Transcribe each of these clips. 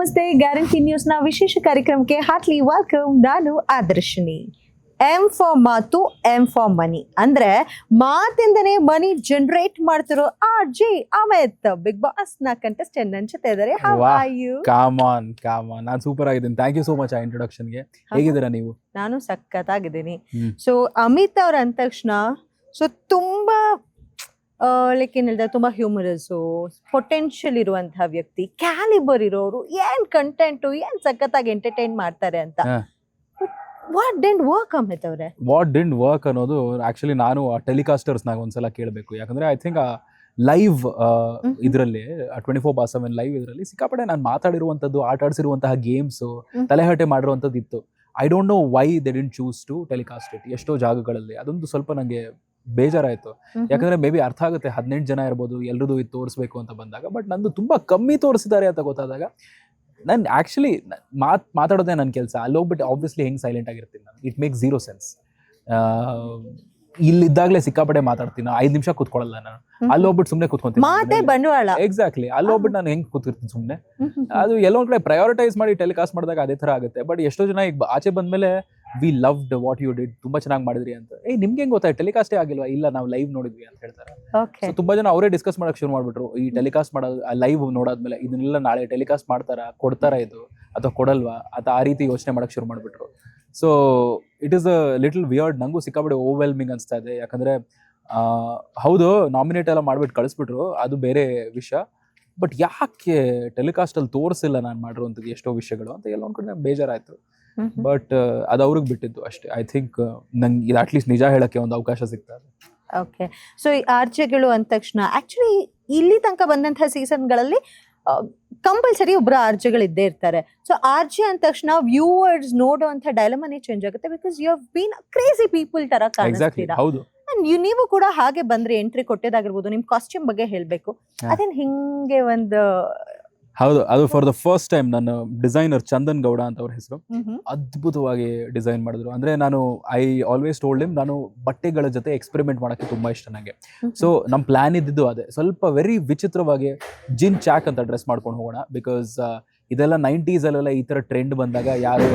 ನಮಸ್ತೆ ಗ್ಯಾರಂಟಿ ನ್ಯೂಸ್ನ ವಿಶೇಷ ಕಾರ್ಯಕ್ರಮಕ್ಕೆ ಹಾರ್ಟ್ಲಿ ವೆಲ್ಕಮ್ ನಾನು ಆದರ್ಶಿನಿ. ಎಂ ಫಾರ್ ಮಾತು ಎಂ ಫಾರ್ ಮನಿ ಅಂದ್ರೆ ಮಾತಿಂದನೇ ಮನಿ ಜನರೇಟ್ ಮಾಡ್ತಿರೋ ಆರ್ ಜಿ ಅಮಿತ್. ಬಿಗ್ ಬಾಸ್ನ ಕಂಟೆಸ್ಟೆಂಟ್ ನನ್ನ ಜೊತೆ ಇದ್ದಾರೆ. How. Are you come on come on ನಾನು ಸೂಪರ್ ಆಗಿದ್ದೀನಿ. ಥ್ಯಾಂಕ್ ಯು ಸೋ ಮಚ್ ಆ ಇಂಟ್ರೊಡಕ್ಷನ್ಗೆ ಹೇಗಿದ್ದೀರಾ ನೀವು? ನಾನು ಸಖತ್ ಆಗಿದ್ದೀನಿ ಸೊ ಅಮಿತ್ ಅವ್ರ ಅಂದ ತಕ್ಷಣ ಸೊ ತುಂಬಾ ಲೈಕ್ ಏನ್ ಹೇಳ್ದ ತುಂಬಾ ಹ್ಯೂಮರಸ್ಸು ಪೊಟೆನ್ಷಿಯಲ್ ಇರುವಂತಹ ವ್ಯಕ್ತಿ ಕ್ಯಾಲಿಬರ್ ಇರೋರು ಏನ್ ಕಂಟೆಂಟು ಏನ್ ಸಖತ್ತಾಗಿ ಎಂಟರ್ಟೈನ್ ಮಾಡ್ತಾರೆ ಅಂತ. ವಾಟ್ ಡೆಂಟ್ ವರ್ಕ್ ಅಮಿತ್ ಅವ್ರೆ? ವಾಟ್ ಡೆಂಟ್ ವರ್ಕ್ ಅನ್ನೋದು ಆಕ್ಚುಲಿ ನಾನು ಆ ಟೆಲಿಕಾಸ್ಟರ್ಸ್ನಾಗ ಒಂದ್ಸಲ ಕೇಳಬೇಕು. ಯಾಕಂದ್ರೆ ಐ ಥಿಂಕ್ ಆ ಲೈವ್. ಇದರಲ್ಲಿ twenty four bar seven live ಇದರಲ್ಲಿ ಸಿಕ್ಕಾಪಟ್ಟೆ ನಾನು ಮಾತಾಡಿರುವಂಥದ್ದು ಆಟ ಆಡಿಸಿರುವಂತಹ ಗೇಮ್ಸ್. ತಲೆಹಟೆ ಮಾಡಿರುವಂಥದ್ದು ಇತ್ತು I don't know why they didn't choose to telecast it ಎಷ್ಟೋ ಜಾಗಗಳಲ್ಲಿ. ಅದೊಂದು ಸ್ವಲ್ಪ ನನಗೆ ಬೇಜಾರಾಯಿತು. ಯಾಕಂದ್ರೆ ಮೇ ಬಿ ಅರ್ಥ ಆಗುತ್ತೆ ಹದಿನೆಂಟು ಜನ ಇರ್ಬೋದು ಎಲ್ರದ್ದು ಇದು ತೋರಿಸ್ಬೇಕು ಅಂತ ಬಂದಾಗ ಬಟ್ ನಂದು ತುಂಬಾ ಕಮ್ಮಿ ತೋರಿಸಿದ್ದಾರೆ ಅಂತ ಗೊತ್ತಾದಾಗ ನಾನು ಆಕ್ಚುಲಿ ಮಾತ್ ಮಾತಾಡೋದೇ ನನ್ನ ಕೆಲಸ. ಅಲ್ಲಿ ಹೋಗ್ಬಿಟ್ಟು ಆಬ್ವಿಯಸ್ಲಿ ಹೆಂಗೆ ಸೈಲೆಂಟ್ ಆಗಿರ್ತೀನಿ ನಾನು. ಇಟ್ ಮೇಕ್ ಝೀರೋ ಸೆನ್ಸ್ ಇಲ್ಲಿದ್ದಾಗಲೇ ಸಿಕ್ಕಾಪಟ್ಟೆ ಮಾತಾಡ್ತೀನಿ. ಐದು ನಿಮಿಷ ಕೂತ್ಕೊಳ್ಳಲ್ಲ ನಾನು. ಅಲ್ಲಿ ಹೋಗ್ಬಿಟ್ಟು ಸುಮ್ಮನೆ ಕೂತ್ಕೊಂತೀನಿ. ಬಂಡವಾಳ. ಎಕ್ಸಾಕ್ಟ್ಲಿ ಅಲ್ಲಿ ಹೋಗ್ಬಿಟ್ಟು ನಾನು ಹೆಂಗೆ ಕೂತಿರ್ತೀನಿ ಸುಮ್ಮನೆ ಅದು ಎಲ್ಲೊಂದ್ ಕಡೆ ಪ್ರಯಾರಿಟೈಸ್ ಮಾಡಿ ಟೆಲಿಕಾಸ್ಟ್ ಮಾಡಿದಾಗ ಅದೇ ತರ ಆಗುತ್ತೆ. ಬಟ್ ಎಷ್ಟೋ ಜನ ಈಗ ಆಚೆ ಬಂದ್ಮೇಲೆ we loved what you did ತುಂಬಾ ಚೆನ್ನಾಗಿ ಮಾಡಿದ್ರಿ ಅಂತ. ಏ ನಿಮ್ಗೆ ಹೆಂಗ್ ಗೊತ್ತಾಯ್ತು? ಟೆಲಿಕಾಸ್ಟೇ ಆಗಿಲ್ವಾ? ಇಲ್ಲ ನಾವು ಲೈವ್ ನೋಡಿದ್ವಿ ಅಂತ ಹೇಳ್ತಾರೆ. ಓಕೆ ತುಂಬಾ ಜನ ಅವರೇ ಡಿಸ್ಕಸ್ ಮಾಡಕ್ ಶುರು ಮಾಡ್ಬಿಟ್ರು. ಈ ಟೆಲಿಕಾಸ್ಟ್ ಮಾಡೋದು ಲೈವ್ ನೋಡಾದ್ಮೇಲೆ ಇದನ್ನೆಲ್ಲ ನಾಳೆ ಟೆಲಿಕಾಸ್ಟ್ ಮಾಡ್ತಾರಾ? ಕೊಡ್ತಾರಾ ಇದು? ಅಥವಾ ಕೊಡಲ್ವಾ? ಅಥವಾ ಆ ರೀತಿ ಯೋಚನೆ ಮಾಡಕ್ ಶುರು ಮಾಡ್ಬಿಟ್ರು. So it is a little weird ನಂಗೂ ಸಿಕ್ಕಾಬಿಡಿ ಓವರ್ವೆಲ್ಮಿಂಗ್ ಅನ್ಸ್ತಾ ಇದೆ. ಯಾಕಂದ್ರೆ ಆ, ಹೌದು ನಾಮಿನೇಟ್ ಎಲ್ಲ ಮಾಡ್ಬಿಟ್ಟು ಕಳಿಸ್ಬಿಟ್ರು. ಅದು ಬೇರೆ ವಿಷಯ. ಬಟ್ ಯಾಕೆ ಟೆಲಿಕಾಸ್ಟ್ ಅಲ್ಲಿ ತೋರಿಸಿಲ್ಲ ನಾನು ಮಾಡಿರುವಂಥದ್ದು ಎಷ್ಟೋ ವಿಷಯಗಳು ಅಂತ ಎಲ್ಲ ಒಂದ್ ಕಡೆ ನಂಗ್ ಬೇಜಾರಾಯ್ತು. ಬಟ್ ಅದು ಅವ್ರಿಗೆ ಬಿಟ್ಟಿದ್ದು ಅಷ್ಟೇ. ಐ ಥಿಂಕ್ ನಂಗೆ ಇದು ಅಟ್ಲೀಸ್ಟ್ ನಿಜ ಹೇಳಕ್ಕೆ ಒಂದು ಅವಕಾಶ ಸಿಗ್ತಾ ಇದೆ. ಓಕೆ ಸೊ ಈ ಆರ್ಜೆಗಳು ಅಂದ ತಕ್ಷಣ ಆಕ್ಚುಲಿ ಇಲ್ಲಿ ತನಕ ಬಂದಂತಹ ಸೀಸನ್ಗಳಲ್ಲಿ ಕಂಪಲ್ಸರಿ ಒಬ್ಬರು ಆರ್ಜೆಗಳು ಇದ್ದೇ ಇರ್ತಾರೆ. ಸೊ ಆರ್ಜೆ ಅಂದ ತಕ್ಷಣ ವ್ಯೂವರ್ಸ್ ನೋಡುವಂತ ಡೈಲಮನೇ ಚೇಂಜ್ ಆಗುತ್ತೆ because you have been crazy people ತರ ಕಾಣಿಸ್ತೀರಾ? ಹೌದು. ನೀವು ಕೂಡ ಹಾಗೆ ಬಂದ್ರೆ ಎಂಟ್ರಿ ಕೊಟ್ಟಿದ್ದಾಗಿರ್ಬೋದು ನಿಮ್ ಕಾಸ್ಟ್ಯೂಮ್ ಬಗ್ಗೆ ಹೇಳ್ಬೇಕು. ಅದೇನ್ ಹಿಂಗೆ ಒಂದು ಹೌದು ಅದು ಫಾರ್ ದ ಫಸ್ಟ್ ಟೈಮ್ ನನ್ನ ಡಿಸೈನರ್ ಚಂದನ್ ಗೌಡ ಅಂತ ಅವ್ರ ಹೆಸರು. ಅದ್ಭುತವಾಗಿ ಡಿಸೈನ್ ಮಾಡಿದ್ರು. ಅಂದ್ರೆ ನಾನು ಐ ಆಲ್ವೇಸ್ ಟೋಲ್ಡ್ ಹಿಮ್ ನಾನು ಬಟ್ಟೆಗಳ ಜೊತೆ ಎಕ್ಸ್ಪೆರಿಮೆಂಟ್ ಮಾಡೋಕ್ಕೆ ತುಂಬಾ ಇಷ್ಟ ನನಗೆ ಸೊ ನಮ್ಮ ಪ್ಲಾನ್ ಇದ್ದಿದ್ದು ಅದೇ. ಸ್ವಲ್ಪ ವೆರಿ ವಿಚಿತ್ರವಾಗಿ ಜಿನ್ ಚಾಕ್ ಅಂತ ಡ್ರೆಸ್ ಮಾಡ್ಕೊಂಡು ಹೋಗೋಣ ಬಿಕಾಸ್ ಇದೆಲ್ಲ ನೈಂಟೀಸ್ ಅಲ್ಲೆಲ್ಲ ಈ ತರ ಟ್ರೆಂಡ್ ಬಂದಾಗ ಯಾರು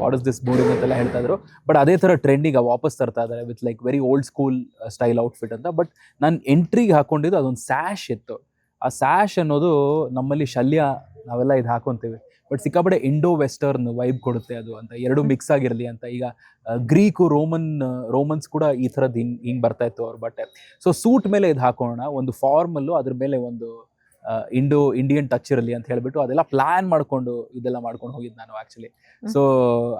ವಾಟ್ ಇಸ್ ದಿಸ್ ಬೋರಿಂಗ್ ಅಂತೆಲ್ಲ ಹೇಳ್ತಾ ಇದ್ರು. ಬಟ್ ಅದೇ ತರ ಟ್ರೆಂಡಿಗೆ ವಾಪಸ್ ತರ್ತಾ ಇದ್ದಾರೆ with like very old school style outfit ಅಂತ. ಬಟ್ ನಾನು ಎಂಟ್ರಿಗೆ ಹಾಕೊಂಡಿದ್ದು ಅದೊಂದು ಸ್ಯಾಶ್ ಇತ್ತು. ಆ ಸ್ಯಾಶ್ ಅನ್ನೋದು ನಮ್ಮಲ್ಲಿ ಶಲ್ಯ ನಾವೆಲ್ಲ ಇದು ಹಾಕೊಂತೀವಿ. ಬಟ್ ಸಿಕ್ಕಾಪಡೆ ಇಂಡೋ ವೆಸ್ಟರ್ನ್ ವೈಬ್ ಕೊಡುತ್ತೆ ಅದು ಅಂತ. ಎರಡು ಮಿಕ್ಸ್ ಆಗಿರಲಿ ಅಂತ. ಈಗ ಗ್ರೀಕು ರೋಮನ್ ರೋಮನ್ಸ್ ಕೂಡ ಈ ಥರದ್ದು ಹಿಂಗೆ ಹಿಂಗೆ ಬರ್ತಾ ಇತ್ತು ಅವ್ರ ಬಟ್ಟೆ. ಸೊ ಸೂಟ್ ಮೇಲೆ ಇದು ಹಾಕೋಣ. ಒಂದು ಫಾರ್ಮಲ್ಲು ಅದ್ರ ಮೇಲೆ ಒಂದು ಇಂಡೋ ಇಂಡಿಯನ್ ಟಚ್ ಇರಲಿ ಅಂತ ಹೇಳಿಬಿಟ್ಟು ಅದೆಲ್ಲ ಪ್ಲ್ಯಾನ್ ಮಾಡ್ಕೊಂಡು ಇದೆಲ್ಲ ಮಾಡ್ಕೊಂಡು ಹೋಗಿದ್ದು ನಾನು ಆ್ಯಕ್ಚುಲಿ ಸೊ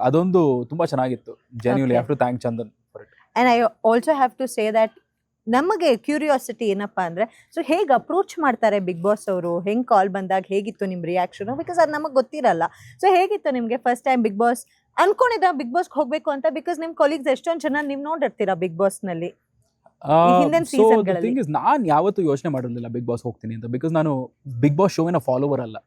ಅದೊಂದು ತುಂಬ ಚೆನ್ನಾಗಿತ್ತು. Genuinely after have to thank Chandan for it and I also have to say that ನಮಗೆ ಕ್ಯೂರಿಯಾಸಿಟಿ ಏನಪ್ಪಾ ಅಂದ್ರೆ ಸೊ ಹೇಗೆ ಅಪ್ರೋಚ್ ಮಾಡ್ತಾರೆ ಬಿಗ್ ಬಾಸ್ ಅವರು? ಹೆಂಗ್ ಕಾಲ್ ಬಂದಾಗ ಹೇಗಿತ್ತು ನಿಮ್ಮ ರಿಯಾಕ್ಷನ್ ಬಿಕಾಸ್ ಅದು ನಮಗೆ ಗೊತ್ತಿರಲ್ಲ. ಸೊ ಹೇಗಿತ್ತು ನಿಮಗೆ ಫಸ್ಟ್ ಟೈಮ್ ಬಿಗ್ ಬಾಸ್ ಅನ್ಕೊಂಡಿದ್ದ ಬಿಗ್ ಬಾಸ್ ಹೋಗಬೇಕು ಅಂತ? ಬಿಕಾಸ್ ನಿಮ್ಮ ಕೊಲೀಗ್ಸ್ ಎಷ್ಟೊಂದು ಜನ ನೀವು ನೋಡಿರ್ತೀರಾ ಬಿಗ್ ಬಾಸ್ನಲ್ಲಿ? ಈ ಹಿಂದಿನ ಸೊ seasonಗಳಲ್ಲಿ. ಥಿಂಗ್ ಇಸ್ ನಾನು ಯಾವತ್ತೂ ಯೋಚನೆ ಮಾಡಿರಲಿಲ್ಲ ಬಿಗ್ ಬಾಸ್ ಹೋಗ್ತೀನಿ ಅಂತ. ಬಿಕಾಸ್ ನಾನು ಬಿಗ್ ಬಾಸ್ ಶೋವಿನ ಫಾಲೋವರ್ ಅಲ್ಲ.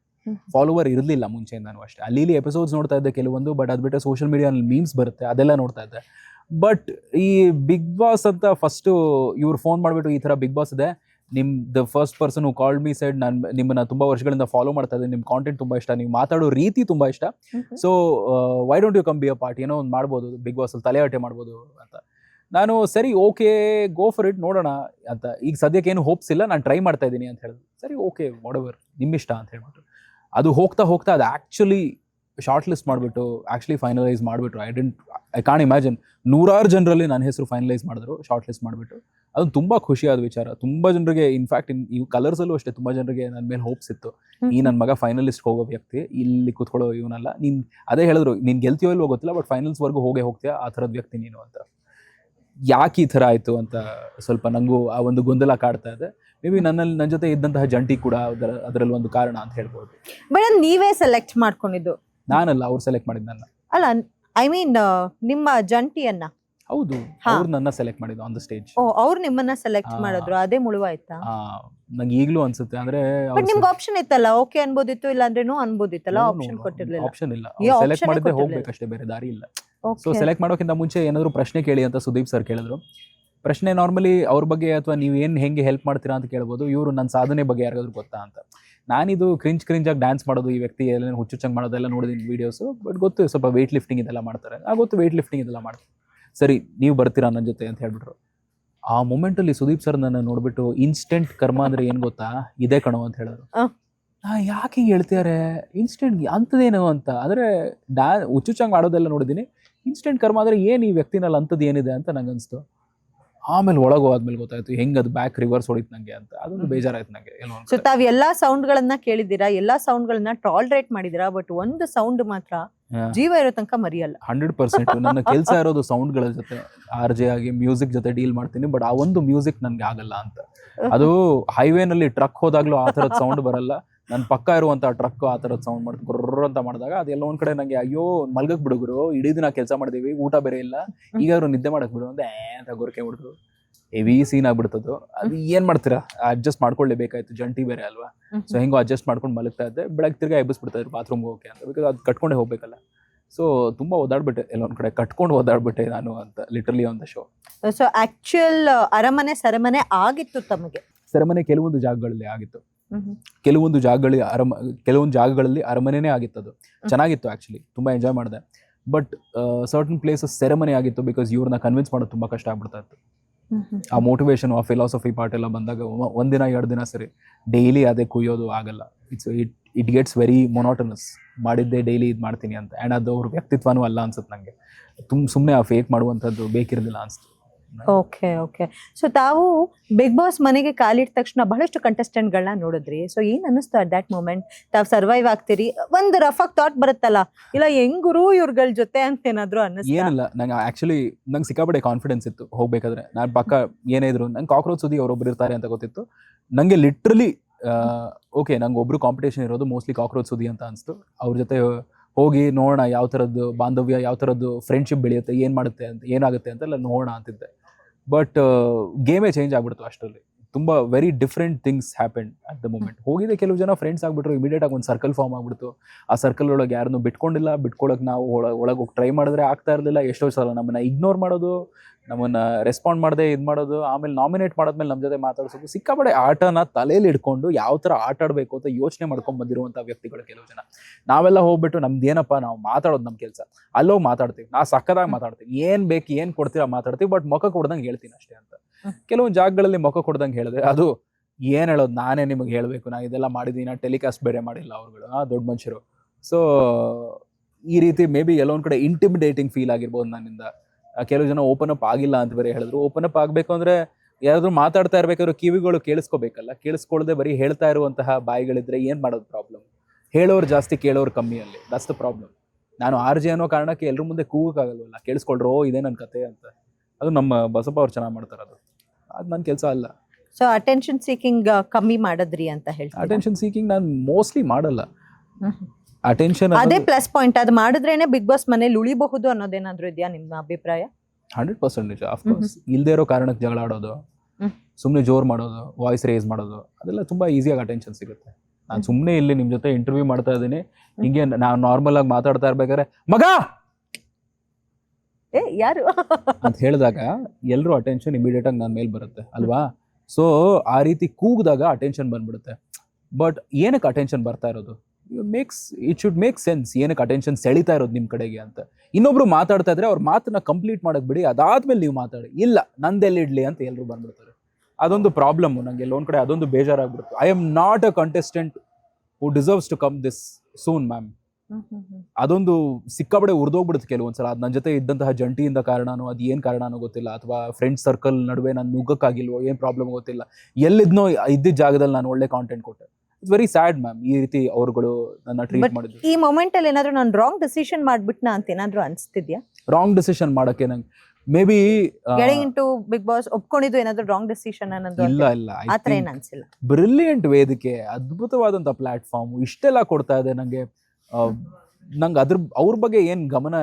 ಫಾಲೋವರ್ ಇರಲಿಲ್ಲ ಮುಂಚೆ ನಾನು ಅಷ್ಟೇ. ಅಲ್ಲಿ ಇಲ್ಲಿ ಎಪಿಸೋಡ್ಸ್ ನೋಡ್ತಾ ಇದ್ದೆ ಕೆಲವೊಂದು ಬಟ್ ಅದು ಬಿಟ್ಟರೆ ಸೋಷಿಯಲ್ ಮೀಡಿಯಾನಲ್ಲಿ ಮೀಮ್ಸ್ ಬರುತ್ತೆ ಅದೆಲ್ಲ ನೋಡ್ತಾ ಇದ್ದೆ. ಬಟ್ ಈ ಬಿಗ್ ಬಾಸ್ ಅಂತ ಫಸ್ಟು ಇವ್ರು ಫೋನ್ ಮಾಡಿಬಿಟ್ಟು ಈ ಥರ ಬಿಗ್ ಬಾಸ್ ಇದೆ. ನಿಮ್ the first person call called me side ನಾನು ನಿಮ್ಮನ್ನ ತುಂಬ ವರ್ಷಗಳಿಂದ ಫಾಲೋ ಮಾಡ್ತಾ ಇದ್ದೀನಿ. ನಿಮ್ಮ ಕಾಂಟೆಂಟ್ ತುಂಬ ಇಷ್ಟ. ನೀವು ಮಾತಾಡೋ ರೀತಿ ತುಂಬ ಇಷ್ಟ. So why don't you come be a part ಏನೋ ಒಂದು ಮಾಡ್ಬೋದು. ಬಿಗ್ ಬಾಸ್ ಅಲ್ಲಿ ತಲೆಹರಟೆ ಮಾಡ್ಬೋದು ಅಂತ. ನಾನು ಸರಿ ಓಕೆ ಗೋ ಫಾರ್ ಇಟ್ ನೋಡೋಣ ಅಂತ. ಈಗ ಸದ್ಯಕ್ಕೆ ಏನು ಹೋಪ್ಸ್ ಇಲ್ಲ. ನಾನು ಟ್ರೈ ಮಾಡ್ತಾ ಇದ್ದೀನಿ ಅಂತ ಹೇಳಿದ್ರು. ಸರಿ ಓಕೆ ವಾಟ್ ನಿಮ್ಮಿಷ್ಟ ಅಂತ ಹೇಳ್ಬಿಟ್ಟು ಅದು ಹೋಗ್ತಾ ಹೋಗ್ತಾ ಅದು ಆ್ಯಕ್ಚುಲಿ ಶಾರ್ಟ್ ಲಿಸ್ಟ್ ಮಾಡಿಬಿಟ್ಟು ಆ್ಯಕ್ಚುಲಿ ಫೈನಲೈಸ್ ಮಾಡಿಬಿಟ್ರು. I didn't I can't imagine ನೂರಾರು ಜನರಲ್ಲಿ ನನ್ನ ಹೆಸರು ಫೈನಲೈಸ್ ಮಾಡಿದ್ರು ಶಾರ್ಟ್ ಲಿಸ್ಟ್ ಮಾಡಿಬಿಟ್ಟು. ಅದು ತುಂಬ ಖುಷಿಯಾದ ವಿಚಾರ. ತುಂಬ ಜನರಿಗೆ ಇನ್ಫ್ಯಾಕ್ಟ್ ಇನ್ ಈ ಕಲರ್ಸಲ್ಲೂ ಅಷ್ಟೇ ತುಂಬ ಜನರಿಗೆ ನನ್ನ ಮೇಲೆ ಹೋಪ್ಸ್ ಇತ್ತು. ಈ ನನ್ನ ಮಗ ಫೈನಲಿಸ್ಟ್ ಹೋಗೋ ವ್ಯಕ್ತಿ ಇಲ್ಲಿ ಕೂತ್ಕೊಳ್ಳೋ ಇವನಲ್ಲ. ನೀನು ಅದೇ ಹೇಳಿದ್ರು ನೀನು ಗೆಲ್ತೀಯೋ ಇಲ್ವೋ ಗೊತ್ತಿಲ್ಲ ಬಟ್ ಫೈನಲ್ಸ್ ಫೈನಲ್ಸ್ವರೆಗೂ ಹೋಗೇ ಹೋಗ್ತೀಯಾ? ಆ ಥರದ ವ್ಯಕ್ತಿ ನೀನು ಅಂತ. ಯಾಕೆ ಈ ಥರ ಆಯಿತು ಅಂತ ಸ್ವಲ್ಪ ನನಗೂ ಆ ಒಂದು ಗೊಂದಲ ಕಾಡ್ತಾ ಇದೆ. ಮೇ ಬಿ ನನ್ನಲ್ಲಿ ನನ್ನ ಜೊತೆ ಇದ್ದಂತಹ ಜಂಟಿ ಕೂಡ ಅದರ ಅದರಲ್ಲಿ ಒಂದು ಕಾರಣ ಅಂತ ಹೇಳ್ಬೋದು. ಮೇಡಮ್ ನೀವೇ ಸೆಲೆಕ್ಟ್ ಮಾಡ್ಕೊಂಡಿದ್ದು. ನಾನಲ್ಲ ಅವ್ರು ಸೆಲೆಕ್ಟ್ ಮಾಡಿದ್ದು ನನ್ನ. ಅಲ್ಲ ಐ ಮೀನ್ ನಿಮ್ಮ ಜಂಟಿಯನ್ನ. ಹೌದು ಹಾ. ಅವ್ರು ನನ್ನ ಸೆಲೆಕ್ಟ್ ಮಾಡಿದ್ದು ಆನ್ ದ ಸ್ಟೇಜ್ ಓ ಅವ್ರು ನಿಮ್ಮನ್ನ ಸೆಲೆಕ್ಟ್ ಆ. ಮಾಡಿದ್ರು ಅದೇ ಮುಳುವಾಯ್ತಾ? ನಂಗೆ ಈಗಲೂ ಅನ್ಸುತ್ತೆ ಅಂದ್ರೆ ಬಟ್ ನಿಮ್ಗೆ ಆಪ್ಷನ್ ಇತ್ತಲ್ಲ ಓಕೆ ಅನ್ಬೋದಿತ್ತು ಇಲ್ಲ ಅಂದ್ರೆ ನೋ ಅನ್ಬೋದಿತ್ತಲ್ಲ ಆಪ್ಷನ್ ಕೊಟ್ಟಿರಲಿಲ್ಲ. ಆಪ್ಷನ್ ಇಲ್ಲ. ಈ ಸೆಲೆಕ್ಟ್ ಮಾಡಿದ್ರೆ ಮಾಡಿದ್ದೆ ಕೊಟ್ಟಿರ್ಲಿಲ್ಲ. ಹೋಗ್ಬೇಕಷ್ಟೇ ಬೇರೆ ದಾರಿ ಇಲ್ಲ. So Okay. ಸೆಲೆಕ್ಟ್ ಮಾಡೋಕ್ಕಿಂತ ಮುಂಚೆ ಏನಾದ್ರು ಪ್ರಶ್ನೆ ಕೇಳಿ ಅಂತ ಸುದೀಪ್ ಸರ್ ಕೇಳಿದ್ರು. ಪ್ರಶ್ನೆ ನಾರ್ಮಲಿ ಅವ್ರ ಬಗ್ಗೆ ಅಥವಾ ನೀವು ಏನು ಹೆಂಗೆ ಹೆಲ್ಪ್ ಮಾಡ್ತೀರಾ ಅಂತ ಕೇಳ್ಬೋದು ಇವರು ನನ್ನ ಸಾಧನೆ ಬಗ್ಗೆ ಯಾರಿಗಾದ್ರೂ ಗೊತ್ತಾ ಅಂತ. ನಾನಿದು ಕ್ರಿಂಜ್ ಕ್ರಿಂಜಾಗಿ ಡ್ಯಾನ್ಸ್ ಮಾಡೋದು ಈ ವ್ಯಕ್ತಿ ಎಲ್ಲ ಹುಚ್ಚುಚ್ಚಂಗೆ ಮಾಡೋದೆಲ್ಲ ನೋಡಿದ್ದೀನಿ ವೀಡಿಯೋಸು ಬಟ್ ಗೊತ್ತು ಸ್ವಲ್ಪ ವೆಯ್ಟ್ ಲಿಫ್ಟಿಂಗ್ ಇದೆಲ್ಲ ಮಾಡ್ತಾರೆ. ಆ ಗೊತ್ತು ವೆಯ್ಟ್ ಲಿಫ್ಟಿಂಗ್ ಇದೆಲ್ಲ ಮಾಡ್ತಾರೆ. ಸರಿ ನೀವು ಬರ್ತೀರಾ ನನ್ನ ಜೊತೆ ಅಂತ ಹೇಳ್ಬಿಟ್ರು. ಆ ಮೂಮೆಂಟಲ್ಲಿ ಸುದೀಪ್ ಸರ್ ನನ್ನ ನೋಡ್ಬಿಟ್ಟು ಇನ್ಸ್ಟೆಂಟ್ ಕರ್ಮ ಅಂದ್ರೆ ಏನು ಗೊತ್ತಾ? ಇದೇ ಕಣೋ ಅಂತ ಹೇಳಿದ್ರು. ನಾ ಯಾಕೆ ಹಿಂಗೆ ಹೇಳ್ತಿದ್ದಾರೆ ಇನ್ಸ್ಟೆಂಟ್ ಅಂಥದ್ದೇನು ಅಂತ. ಆದರೆ ಡಾ ಹುಚ್ಚುಚ್ಚಂಗೆ ಮಾಡೋದೆಲ್ಲ ನೋಡಿದ್ದೀನಿ ಇನ್ಸ್ಟೆಂಟ್ ಕರ್ಮ ಅಂದರೆ ಏನು ಈ ವ್ಯಕ್ತಿನಲ್ಲಿ ಅಂಥದ್ದು ಏನಿದೆ ಅಂತ ನಂಗೆ ಅನಿಸ್ತು ಆಮೇಲೆ ಒಳಗೆ ಹೋದ್ಮೇಲೆ ಗೊತ್ತಾಯ್ತು ಹೆಂಗ್ ಅದು ಬ್ಯಾಕ್ ರಿವರ್ಸ್ ಹೊಡಿತು ನನಗೆ ಅಂತ. ಅದೊಂದು. ಬೇಜಾರಾಯ್ತು ನಂಗೆ. ನನಗೆ ಸೊ. ತಾವ್ ಎಲ್ಲಾ ಸೌಂಡ್ ಗಳನ್ನ ಕೇಳಿದ್ದೀರಾ? ಎಲ್ಲಾ ಸೌಂಡ್ ಗಳನ್ನ ಟಾಲರೇಟ್ ಮಾಡಿದಿರಾ ಬಟ್ ಒಂದು ಸೌಂಡ್ ಮಾತ್ರ ಜೀವ ಇರೋ ತನಕ ಮರಿಯಲ್ಲ. ಹಂಡ್ರೆಡ್ ಪರ್ಸೆಂಟ್ ನನ್ನ ಕೆಲಸ ಇರೋದು ಸೌಂಡ್ಗಳ ಜೊತೆ ಆರ್ ಜೆ ಆಗಿ ಮ್ಯೂಸಿಕ್ ಜೊತೆ ಡೀಲ್ ಮಾಡ್ತೀನಿ ಬಟ್ ಆ ಒಂದು ಮ್ಯೂಸಿಕ್ ನನಗೆ ಆಗಲ್ಲ ಅಂತ. ಅದು ಹೈವೇನಲ್ಲಿ ಟ್ರಕ್ ಹೋದಾಗ್ಲೂ ಆ ಥರದ ಸೌಂಡ್ ಬರಲ್ಲ. ನನ್ನ ಪಕ್ಕ ಇರುವಂತ ಟ್ರಕ್ ಆ ಥರದ ಸೌಂಡ್ ಮಾಡಿ ಗುರ್ರ ಅಂತ ಮಾಡಿದಾಗ ಅದೆಲ್ಲ ಒಂದ್ ಕಡೆ ನಂಗೆ ಅಯ್ಯೋ ಮಲ್ಗಕ್ ಬಿಡುಗರು ಇಡೀ ದಿನ ಕೆಲಸ ಮಾಡಿದೀವಿ ಊಟ ಬೇರೆ ಇಲ್ಲ. ಈಗ ಅವ್ರು ನಿದ್ದೆ ಮಾಡಕ್ ಬಿಡು ಅಂತ ಅಂತ ಗೊರಕೆ ಬಿಡ್ತು ಹೆವಿ ಸೀನ್ ಆಗ್ಬಿಡ್ತದ್ದು. ಅದು ಏನ್ ಮಾಡ್ತೀರಾ? ಅಡ್ಜಸ್ಟ್ ಮಾಡ್ಕೊಳ್ಳೇಬೇಕಾಯ್ತು ಜಂಟಿ ಬೇರೆ ಅಲ್ವಾ? ಸೊ ಹೆಂಗೋ ಅಡ್ಜಸ್ಟ್ ಮಾಡ್ಕೊಂಡು ಮಲಗ್ತಾ ಇದ್ದೆ. ಬೆಳಗ್ಗೆ ತಿರ್ಗಾ ಎಬ್ಬಿಸ್ಬಿಡ್ತಾ ಇದ್ರು ಬಾತ್ರೂಮ್ಗೆ ಹೋಗಕ್ಕೆ ಅಂತ. ಬಿಕಾಸ್ ಅದು ಕಟ್ಕೊಂಡೇ ಹೋಗ್ಬೇಕಲ್ಲ. ಸೊ ತುಂಬಾ ಓದಾಡ್ಬಿಟ್ಟೆ ಎಲ್ಲೊಂದ್ ಕಡೆ ಕಟ್ಕೊಂಡು ಓದಾಡ್ಬಿಟ್ಟೆ ನಾನು ಅಂತ literally on the show so actual ಅರಮನೆ ಸೆರೆಮನೆ ಆಗಿತ್ತು ತಮಗೆ? ಸೆರೆಮನೆ ಕೆಲವೊಂದು ಜಾಗಗಳಲ್ಲಿ ಆಗಿತ್ತು. ಕೆಲವೊಂದು ಜಾಗಗಳಲ್ಲಿ ಅರಮ ಕೆಲವೊಂದು ಜಾಗಗಳಲ್ಲಿ ಅರಮನೆನೇ ಆಗಿತ್ತು ಅದು ಚೆನ್ನಾಗಿತ್ತು ಆ್ಯಕ್ಚುಲಿ ತುಂಬ ಎಂಜಾಯ್ ಮಾಡಿದೆ. ಬಟ್ ಸರ್ಟನ್ ಪ್ಲೇಸಸ್ ಸೆರೆಮನಿ ಆಗಿತ್ತು ಬಿಕಾಸ್ ಇವ್ರನ್ನ ಕನ್ವಿನ್ಸ್ ಮಾಡೋದು ತುಂಬ ಕಷ್ಟ ಆಗ್ಬಿಡ್ತಾ ಇತ್ತು. ಆ ಮೋಟಿವೇಶನ್ ಆ ಫಿಲಾಸಫಿ ಪಾರ್ಟ್ ಎಲ್ಲ ಬಂದಾಗ ಒಂದಿನ ಎರಡು ದಿನ ಸರಿ ಡೈಲಿ ಅದೇ ಕುಯ್ಯೋದು ಆಗಲ್ಲ. It's it it gets very monotonous ಮಾಡಿದ್ದೆ ಡೈಲಿ ಇದು ಮಾಡ್ತೀನಿ ಅಂತ. ಆ್ಯಂಡ್ ಅದು ಅವ್ರ ವ್ಯಕ್ತಿತ್ವನೂ ಅಲ್ಲ ಅನ್ಸುತ್ತೆ ನನಗೆ ತುಂಬ ಸುಮ್ಮನೆ ಆ ಫೇಕ್ ಮಾಡುವಂಥದ್ದು ಬೇಕಿರಲಿಲ್ಲ ಅನ್ಸ್ತು. Okay okay. ಸೊ ತಾವು ಬಿಗ್ ಬಾಸ್ ಮನೆಗೆ ಕಾಲಿಟ್ಟ ತಕ್ಷಣ ಬಹಳಷ್ಟು ಕಂಟೆಸ್ಟೆಂಟ್ಗಳನ್ನ ನೋಡಿದ್ರಿ. ಸೊ ಏನ್ ಅನ್ನಿಸ್ತು ಅಟ್ ದಟ್ ಮೂಮೆಂಟ್ ತಾವು ಸರ್ವೈವ್ ಆಗ್ತೀರಿ? ಒಂದು ರಫ್ ಆಗಿ ಥಾಟ್ ಬರುತ್ತಲ್ಲ. ಇಲ್ಲ ಹೆಂಗುರು ಇವ್ರಗಳ ಜೊತೆ ಅಂತ ಏನಾದ್ರು ಅನ್ನಿಸ್ತು? ಏನಿಲ್ಲ. ನಂಗೆ ಆಕ್ಚುಲಿ ನಂಗೆ ಸಿಕ್ಕಾಪಟ್ಟೆ ಕಾನ್ಫಿಡೆನ್ಸ್ ಇತ್ತು ಹೋಗ್ಬೇಕಾದ್ರೆ. ನಾನು ಪಕ್ಕ ಏನೇ ಇದ್ರು, ನಂಗೆ ಕಾಕ್ರೋಚ್ ಸುದ್ದಿ ಅವರೊಬ್ರು ಇರ್ತಾರೆ ಅಂತ ಗೊತ್ತಿತ್ತು. ನನಗೆ ಲಿಟ್ರಲಿ ಓಕೆ ನಂಗೆ ಒಬ್ರು ಕಾಂಪಿಟೇಷನ್ ಇರೋದು ಮೋಸ್ಟ್ಲಿ ಕಾಕ್ರೋಚ್ ಸುದ್ದಿ ಅಂತ ಅನಿಸ್ತು. ಅವ್ರ ಜೊತೆ ಹೋಗಿ ನೋಡೋಣ ಯಾವ ಥರದ್ದು ಬಾಂಧವ್ಯ, ಯಾವ ಥರದ್ದು ಫ್ರೆಂಡ್ಶಿಪ್ ಬೆಳೆಯುತ್ತೆ, ಏನು ಮಾಡುತ್ತೆ ಅಂತ, ಏನಾಗುತ್ತೆ ಅಂತೆಲ್ಲ ನೋಡೋಣ ಅಂತಿದ್ದೆ. ಬಟ್ ಗೇಮೇ ಚೇಂಜ್ ಆಗ್ಬಿಡ್ತು ಅಷ್ಟರಲ್ಲಿ. ತುಂಬ very different things happen at the moment ಹೋಗಿದೆ ಕೆಲವು ಜನ ಫ್ರೆಂಡ್ಸ್ ಆಗ್ಬಿಟ್ರು ಇಮಿಡಿಯೇಟ್ ಆಗಿ ಒಂದು ಸರ್ಕಲ್ ಫಾರ್ಮ್ ಆಗ್ಬಿಡ್ತು. ಆ ಸರ್ಕಲ್ ಒಳಗೆ ಯಾರನ್ನೂ ಬಿಟ್ಕೊಂಡಿಲ್ಲ. ಬಿಟ್ಕೊಳಕ್ ನಾವು ಒಳಗೆ ಹೋಗಿ ಟ್ರೈ ಮಾಡಿದ್ರೆ ಆಗ್ತಾ ಇರಲಿಲ್ಲ. ಎಷ್ಟೋ ಸಲ ನಮ್ಮನ್ನ ಇಗ್ನೋರ್ ಮಾಡೋದು ನಮ್ಮನ್ನ ರೆಸ್ಪಾಂಡ್ ಮಾಡದೆ ಇದು ಮಾಡೋದು ಆಮೇಲೆ ನಾಮಿನೇಟ್ ಮಾಡಾದ್ಮೇಲೆ ನಮ್ಮ ಜೊತೆ ಮಾತಾಡಿಸೋದು ಸಿಕ್ಕಾಪಡೆ ಆಟನ ತಲೆಯಲ್ಲಿ ಇಟ್ಕೊಂಡು ಯಾವ ಥರ ಆಟ ಆಡಬೇಕು ಅಂತ ಯೋಚನೆ ಮಾಡ್ಕೊಂಡು ಬಂದಿರುವಂಥ ವ್ಯಕ್ತಿಗಳು ಕೆಲವು ಜನ. ನಾವೆಲ್ಲ ಹೋಗ್ಬಿಟ್ಟು ನಮ್ದು ಏನಪ್ಪ ನಾವು ಮಾತಾಡೋದು ನಮ್ಮ ಕೆಲಸ. ಅಲ್ಲೋಗಿ ಮಾತಾಡ್ತೀವಿ ನಾ ಸಕ್ಕದಾಗಿ ಮಾತಾಡ್ತೀವಿ. ಏನು ಬೇಕು ಏನು ಕೊಡ್ತೀರಾ ಮಾತಾಡ್ತೀವಿ ಬಟ್ ಮುಖ ಕೊಡ್ದಂಗೆ ಹೇಳ್ತೀನಿ ಅಷ್ಟೇ ಅಂತ. ಕೆಲವೊಂದು ಜಾಗಗಳಲ್ಲಿ ಮುಖ ಕೊಡ್ದಂಗೆ ಹೇಳಿದ್ರೆ ಅದು ಏನು ಹೇಳೋದು ನಾನೇ ನಿಮಗೆ ಹೇಳಬೇಕು ನಾ ಇದೆಲ್ಲ ಮಾಡಿದ್ದೀನಿ ಟೆಲಿಕಾಸ್ಟ್ ಬೇರೆ ಮಾಡಿಲ್ಲ ಅವ್ರುಗಳು ಆ ದೊಡ್ಡ ಮನುಷ್ಯರು. ಸೊ ಈ ರೀತಿ ಮೇ ಬಿ ಎಲ್ಲೊಂದ್ ಕಡೆ ಇಂಟಿಮಿಡೇಟಿಂಗ್ ಫೀಲ್ ಆಗಿರ್ಬೋದು ನನ್ನಿಂದ. ಕೆಲವು ಜನ ಓಪನ್ ಅಪ್ ಆಗಿಲ್ಲ ಅಂತ ಬೇರೆ ಹೇಳಿದ್ರು. ಓಪನ್ ಅಪ್ ಆಗಬೇಕು ಅಂದ್ರೆ ಯಾರಾದರೂ ಮಾತಾಡ್ತಾ ಇರ್ಬೇಕಾದ್ರೆ ಕಿವಿಗಳು ಕೇಳಿಸ್ಕೋಬೇಕಲ್ಲ. ಕೇಳಿಸ್ಕೊಳ್ಳದೆ ಬರೀ ಹೇಳ್ತಾ ಇರುವಂತಹ ಬಾಯಿಗಳಿದ್ರೆ ಏನು ಮಾಡೋದು ಪ್ರಾಬ್ಲಮ್ ಹೇಳೋರು ಜಾಸ್ತಿ ಕೇಳೋರು ಕಮ್ಮಿ ಅಲ್ಲಿ. ದಟ್ಸ್ ದ ಪ್ರಾಬ್ಲಮ್ ನಾನು ಆರ್ ಜೆ ಅನ್ನೋ ಕಾರಣಕ್ಕೆ ಎಲ್ಲರ ಮುಂದೆ ಕೂಗಕ್ಕಾಗಲ್ವಲ್ಲ ಕೇಳಿಸ್ಕೊಳ್ರೋ ಇದೇ ನನ್ನ ಕತೆ ಅಂತ. ಅದು ನಮ್ಮ ಬಸಪ್ಪ ಅವ್ರು ಚೆನ್ನಾಗಿ ಮಾಡ್ತಾರೆ ಅದು. ಅದು ನನ್ನ ಕೆಲಸ ಅಲ್ಲ. ಸೊ ಅಟೆನ್ಷನ್ ಸೀಕಿಂಗ್ ಕಮ್ಮಿ ಮಾಡಿದ್ರಿ ಅಂತ ಹೇಳಿ ಅಟೆನ್ಷನ್ ಸೀಕಿಂಗ್ ನಾನು ಮೋಸ್ಟ್ಲಿ ಮಾಡಲ್ಲ. ಅಟೆನ್ಷನ್ ಅದೇ ಪ್ಲಸ್ ಪಾಯಿಂಟ್ ಅದು ಮಾಡಿದ್ರೇನೆ ಬಿಗ್ ಬಾಸ್ ಮನೇಲಿ ಉಳಿಬಹುದು ಅನ್ನೋದೇನಾದ್ರೂ ಇದೆಯಾ ನಿಮ್ಮ ಅಭಿಪ್ರಾಯ? ಹಂಡ್ರೆಡ್ ಪರ್ಸೆಂಟ್ ನಿಜ ಅಫ್ಕೋರ್ಸ್ ಇಲ್ಲದೆ ಇರೋ ಕಾರಣಕ್ಕೆ ಜಗಳ ಆಡೋದು. ಸುಮ್ಮನೆ ಜೋರ್ ಮಾಡೋದು ವಾಯ್ಸ್ ರೇಸ್ ಮಾಡೋದು ಅದೆಲ್ಲ ತುಂಬಾ ಈಸಿಯಾಗಿ ಅಟೆನ್ಷನ್ ಸಿಗುತ್ತೆ. ನಾನು ಸುಮ್ಮನೆ ಇಲ್ಲಿ ನಿಮ್ ಜೊತೆ ಇಂಟರ್ವ್ಯೂ ಮಾಡ್ತಾ ಇದ್ದೀನಿ. ಹಿಂಗೆ ನಾನು ನಾರ್ಮಲ್ ಆಗಿ ಮಾತಾಡ್ತಾ ಇರ್ಬೇಕಾದ್ರೆ ಮಗ! ಏ ಯಾರು? ಅಂತ ಹೇಳಿದಾಗ ಎಲ್ಲರೂ ಅಟೆನ್ಷನ್ ಇಮಿಡಿಯೇಟ್ ಆಗಿ ನನ್ನ ಮೇಲೆ ಬರುತ್ತೆ ಅಲ್ವಾ? ಸೊ ಆ ರೀತಿ ಕೂಗಿದಾಗ ಅಟೆನ್ಷನ್ ಬಂದ್ಬಿಡುತ್ತೆ. ಬಟ್ ಏನಕ್ಕೆ ಅಟೆನ್ಷನ್ ಬರ್ತಾ ಇರೋದು? Makes it should make sense ಏನಕ್ಕೆ ಅಟೆನ್ಷನ್ ಸೆಳಿತಾ ಇರೋದು ನಿಮ್ಮ ಕಡೆಗೆ ಅಂತ. ಇನ್ನೊಬ್ರು ಮಾತಾಡ್ತಾ ಇದ್ರೆ ಅವ್ರ ಮಾತನ್ನ ಕಂಪ್ಲೀಟ್ ಮಾಡಕ್ ಬಿಡಿ. ಅದಾದ್ಮೇಲೆ ನೀವು ಮಾತಾಡಿ. ಇಲ್ಲ ನಂದೆಲ್ಲಿ ಇಡ್ಲಿ ಅಂತ ಎಲ್ಲರೂ ಬಂದ್ಬಿಡ್ತಾರೆ. ಅದೊಂದು ಪ್ರಾಬ್ಲಮ್ ನಂಗೆ. ಲೋನ್ ಕಡೆ ಅದೊಂದು ಬೇಜಾರಾಗ್ಬಿಡ್ತು I am not a contestant who deserves to come this soon ma'am ಅದೊಂದು ಸಿಕ್ಕಾಪಡೆ ಉರ್ದೋಗ್ಬಿಡುತ್ತೆ ಕೆಲವೊಂದ್ಸಲ. ಅದು ನನ್ನ ಜೊತೆ ಇದ್ದಂತಹ ಜಂಟಿಯಿಂದ ಕಾರಣನೋ ಅದು ಏನು ಕಾರಣನೋ ಗೊತ್ತಿಲ್ಲ. ಅಥವಾ ಫ್ರೆಂಡ್ ಸರ್ಕಲ್ ನಡುವೆ ನಾನು ನುಗ್ಗಕ್ಕಾಗಿಲ್ವೋ ಏನು ಪ್ರಾಬ್ಲಮ್ ಗೊತ್ತಿಲ್ಲ. ಎಲ್ಲಿದ್ನೋ ಇದ್ದಿದ್ದ ಜಾಗದಲ್ಲಿ ನಾನು ಒಳ್ಳೆ ಕಾಂಟೆಂಟ್ ಕೊಟ್ಟೆ. ಇಟ್ಸ್ ವೆರಿ ಸ್ಯಾಡ್ ಮ್ಯಾಮ್ ಈ ರೀತಿ ಅವರುಗಳು ನನ್ನ ಟ್ರೀಟ್ ಮಾಡಿದ್ರು. ಈ ಮೊಮೆಂಟ್ ಅಲ್ಲಿ ಏನಾದ್ರು ನಾನು ರಾಂಗ್ ಡಿಸಿಷನ್ ಮಾಡ್ಬಿಟ್ನಾ ಅಂತ ಏನಾದ್ರು ಅನ್ಸ್ತಿದ್ಯಾ? ರಾಂಗ್ ಡಿಸಿಷನ್ ಮಾಡಕ್ಕೆ ನಂಗೆ maybe getting into Big Boss ಒಪ್ಕೊಂಡಿದ್ದು ಏನಾದ್ರು ರಾಂಗ್ ಡಿಸಿಷನ್ ಅನ್ನೋದು ಇಲ್ಲ ಇಲ್ಲ ಆತರ ಏನ್ ಅನ್ಸಿಲ್ಲ? ಬ್ರಿಲಿಯಂಟ್ ವೇದಿಕೆ ಅದ್ಭುತವಾದಂತ ಪ್ಲಾಟ್ಫಾರ್ಮ್ ಇಷ್ಟೆಲ್ಲ ಕೊಡ್ತಾ ಇದೆ ನನಗೆ ನಂಗೆ ಅದ್ರ ಅವ್ರ ಬಗ್ಗೆ ಏನು ಗಮನ,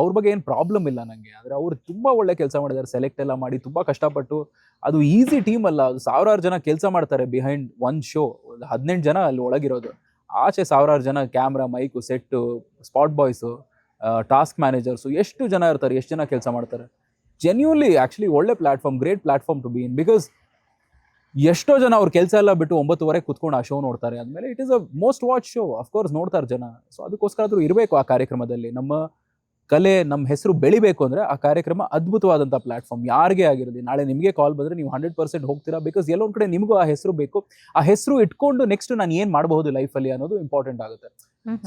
ಅವ್ರ ಬಗ್ಗೆ ಏನು ಪ್ರಾಬ್ಲಮ್ ಇಲ್ಲ ನನಗೆ ಆದರೆ ಅವ್ರು ತುಂಬ ಒಳ್ಳೆ ಕೆಲಸ ಮಾಡಿದ್ದಾರೆ ಸೆಲೆಕ್ಟ್ ಎಲ್ಲ ಮಾಡಿ ತುಂಬ ಕಷ್ಟಪಟ್ಟು. ಅದು ಈಸಿ ಟೀಮ್ ಅಲ್ಲ ಅದು ಸಾವಿರಾರು ಜನ ಕೆಲಸ ಮಾಡ್ತಾರೆ ಬಿಹೈಂಡ್ ಒನ್ ಶೋ ಹದಿನೆಂಟು ಜನ ಅಲ್ಲಿ ಒಳಗಿರೋದು. ಆಚೆ ಸಾವಿರಾರು ಜನ camera mic set spot boys task managers ಎಷ್ಟು ಜನ ಇರ್ತಾರೆ, ಎಷ್ಟು ಜನ ಕೆಲಸ ಮಾಡ್ತಾರೆ. ಜೆನ್ಯೂನ್ಲಿ ಆ್ಯಕ್ಚುಲಿ ಒಳ್ಳೆ platform great platform to be in because ಎಷ್ಟೋ ಜನ ಅವ್ರ ಕೆಲಸ ಎಲ್ಲ ಬಿಟ್ಟು ಒಂಬತ್ತುವರೆ ಕುತ್ಕೊಂಡು ಆ ಶೋ ನೋಡ್ತಾರೆ. ಆದ್ಮೇಲೆ it is a most watch show of course ನೋಡ್ತಾರೆ ಜನ. ಸೊ ಅದಕ್ಕೋಸ್ಕರ ಆದ್ರೂ ಇರಬೇಕು ಆ ಕಾರ್ಯಕ್ರಮದಲ್ಲಿ. ನಮ್ಮ ಕಲೆ ನಮ್ಮ ಹೆಸರು ಬೆಳಿಬೇಕು ಅಂದ್ರೆ ಆ ಕಾರ್ಯಕ್ರಮ ಅದ್ಭುತವಾದಂಥ ಪ್ಲಾಟ್ಫಾರ್ಮ್ ಯಾರಿಗೆ ಆಗಿರಲಿ ನಾಳೆ ನಿಮಗೆ ಕಾಲ್ ಬಂದ್ರೆ ನೀವು ಹಂಡ್ರೆಡ್ ಪರ್ಸೆಂಟ್ ಹೋಗ್ತೀರಾ? ಬಿಕಾಸ್ ಎಲ್ಲೊಂದ್ ಕಡೆ ನಿಮಗೂ ಆ ಹೆಸರು ಬೇಕು. ಆ ಹೆಸರು ಇಟ್ಕೊಂಡು ನೆಕ್ಸ್ಟ್ ನಾನು ಏನು ಮಾಡಬಹುದು ಲೈಫಲ್ಲಿ ಅನ್ನೋದು ಇಂಪಾರ್ಟೆಂಟ್ ಆಗುತ್ತೆ.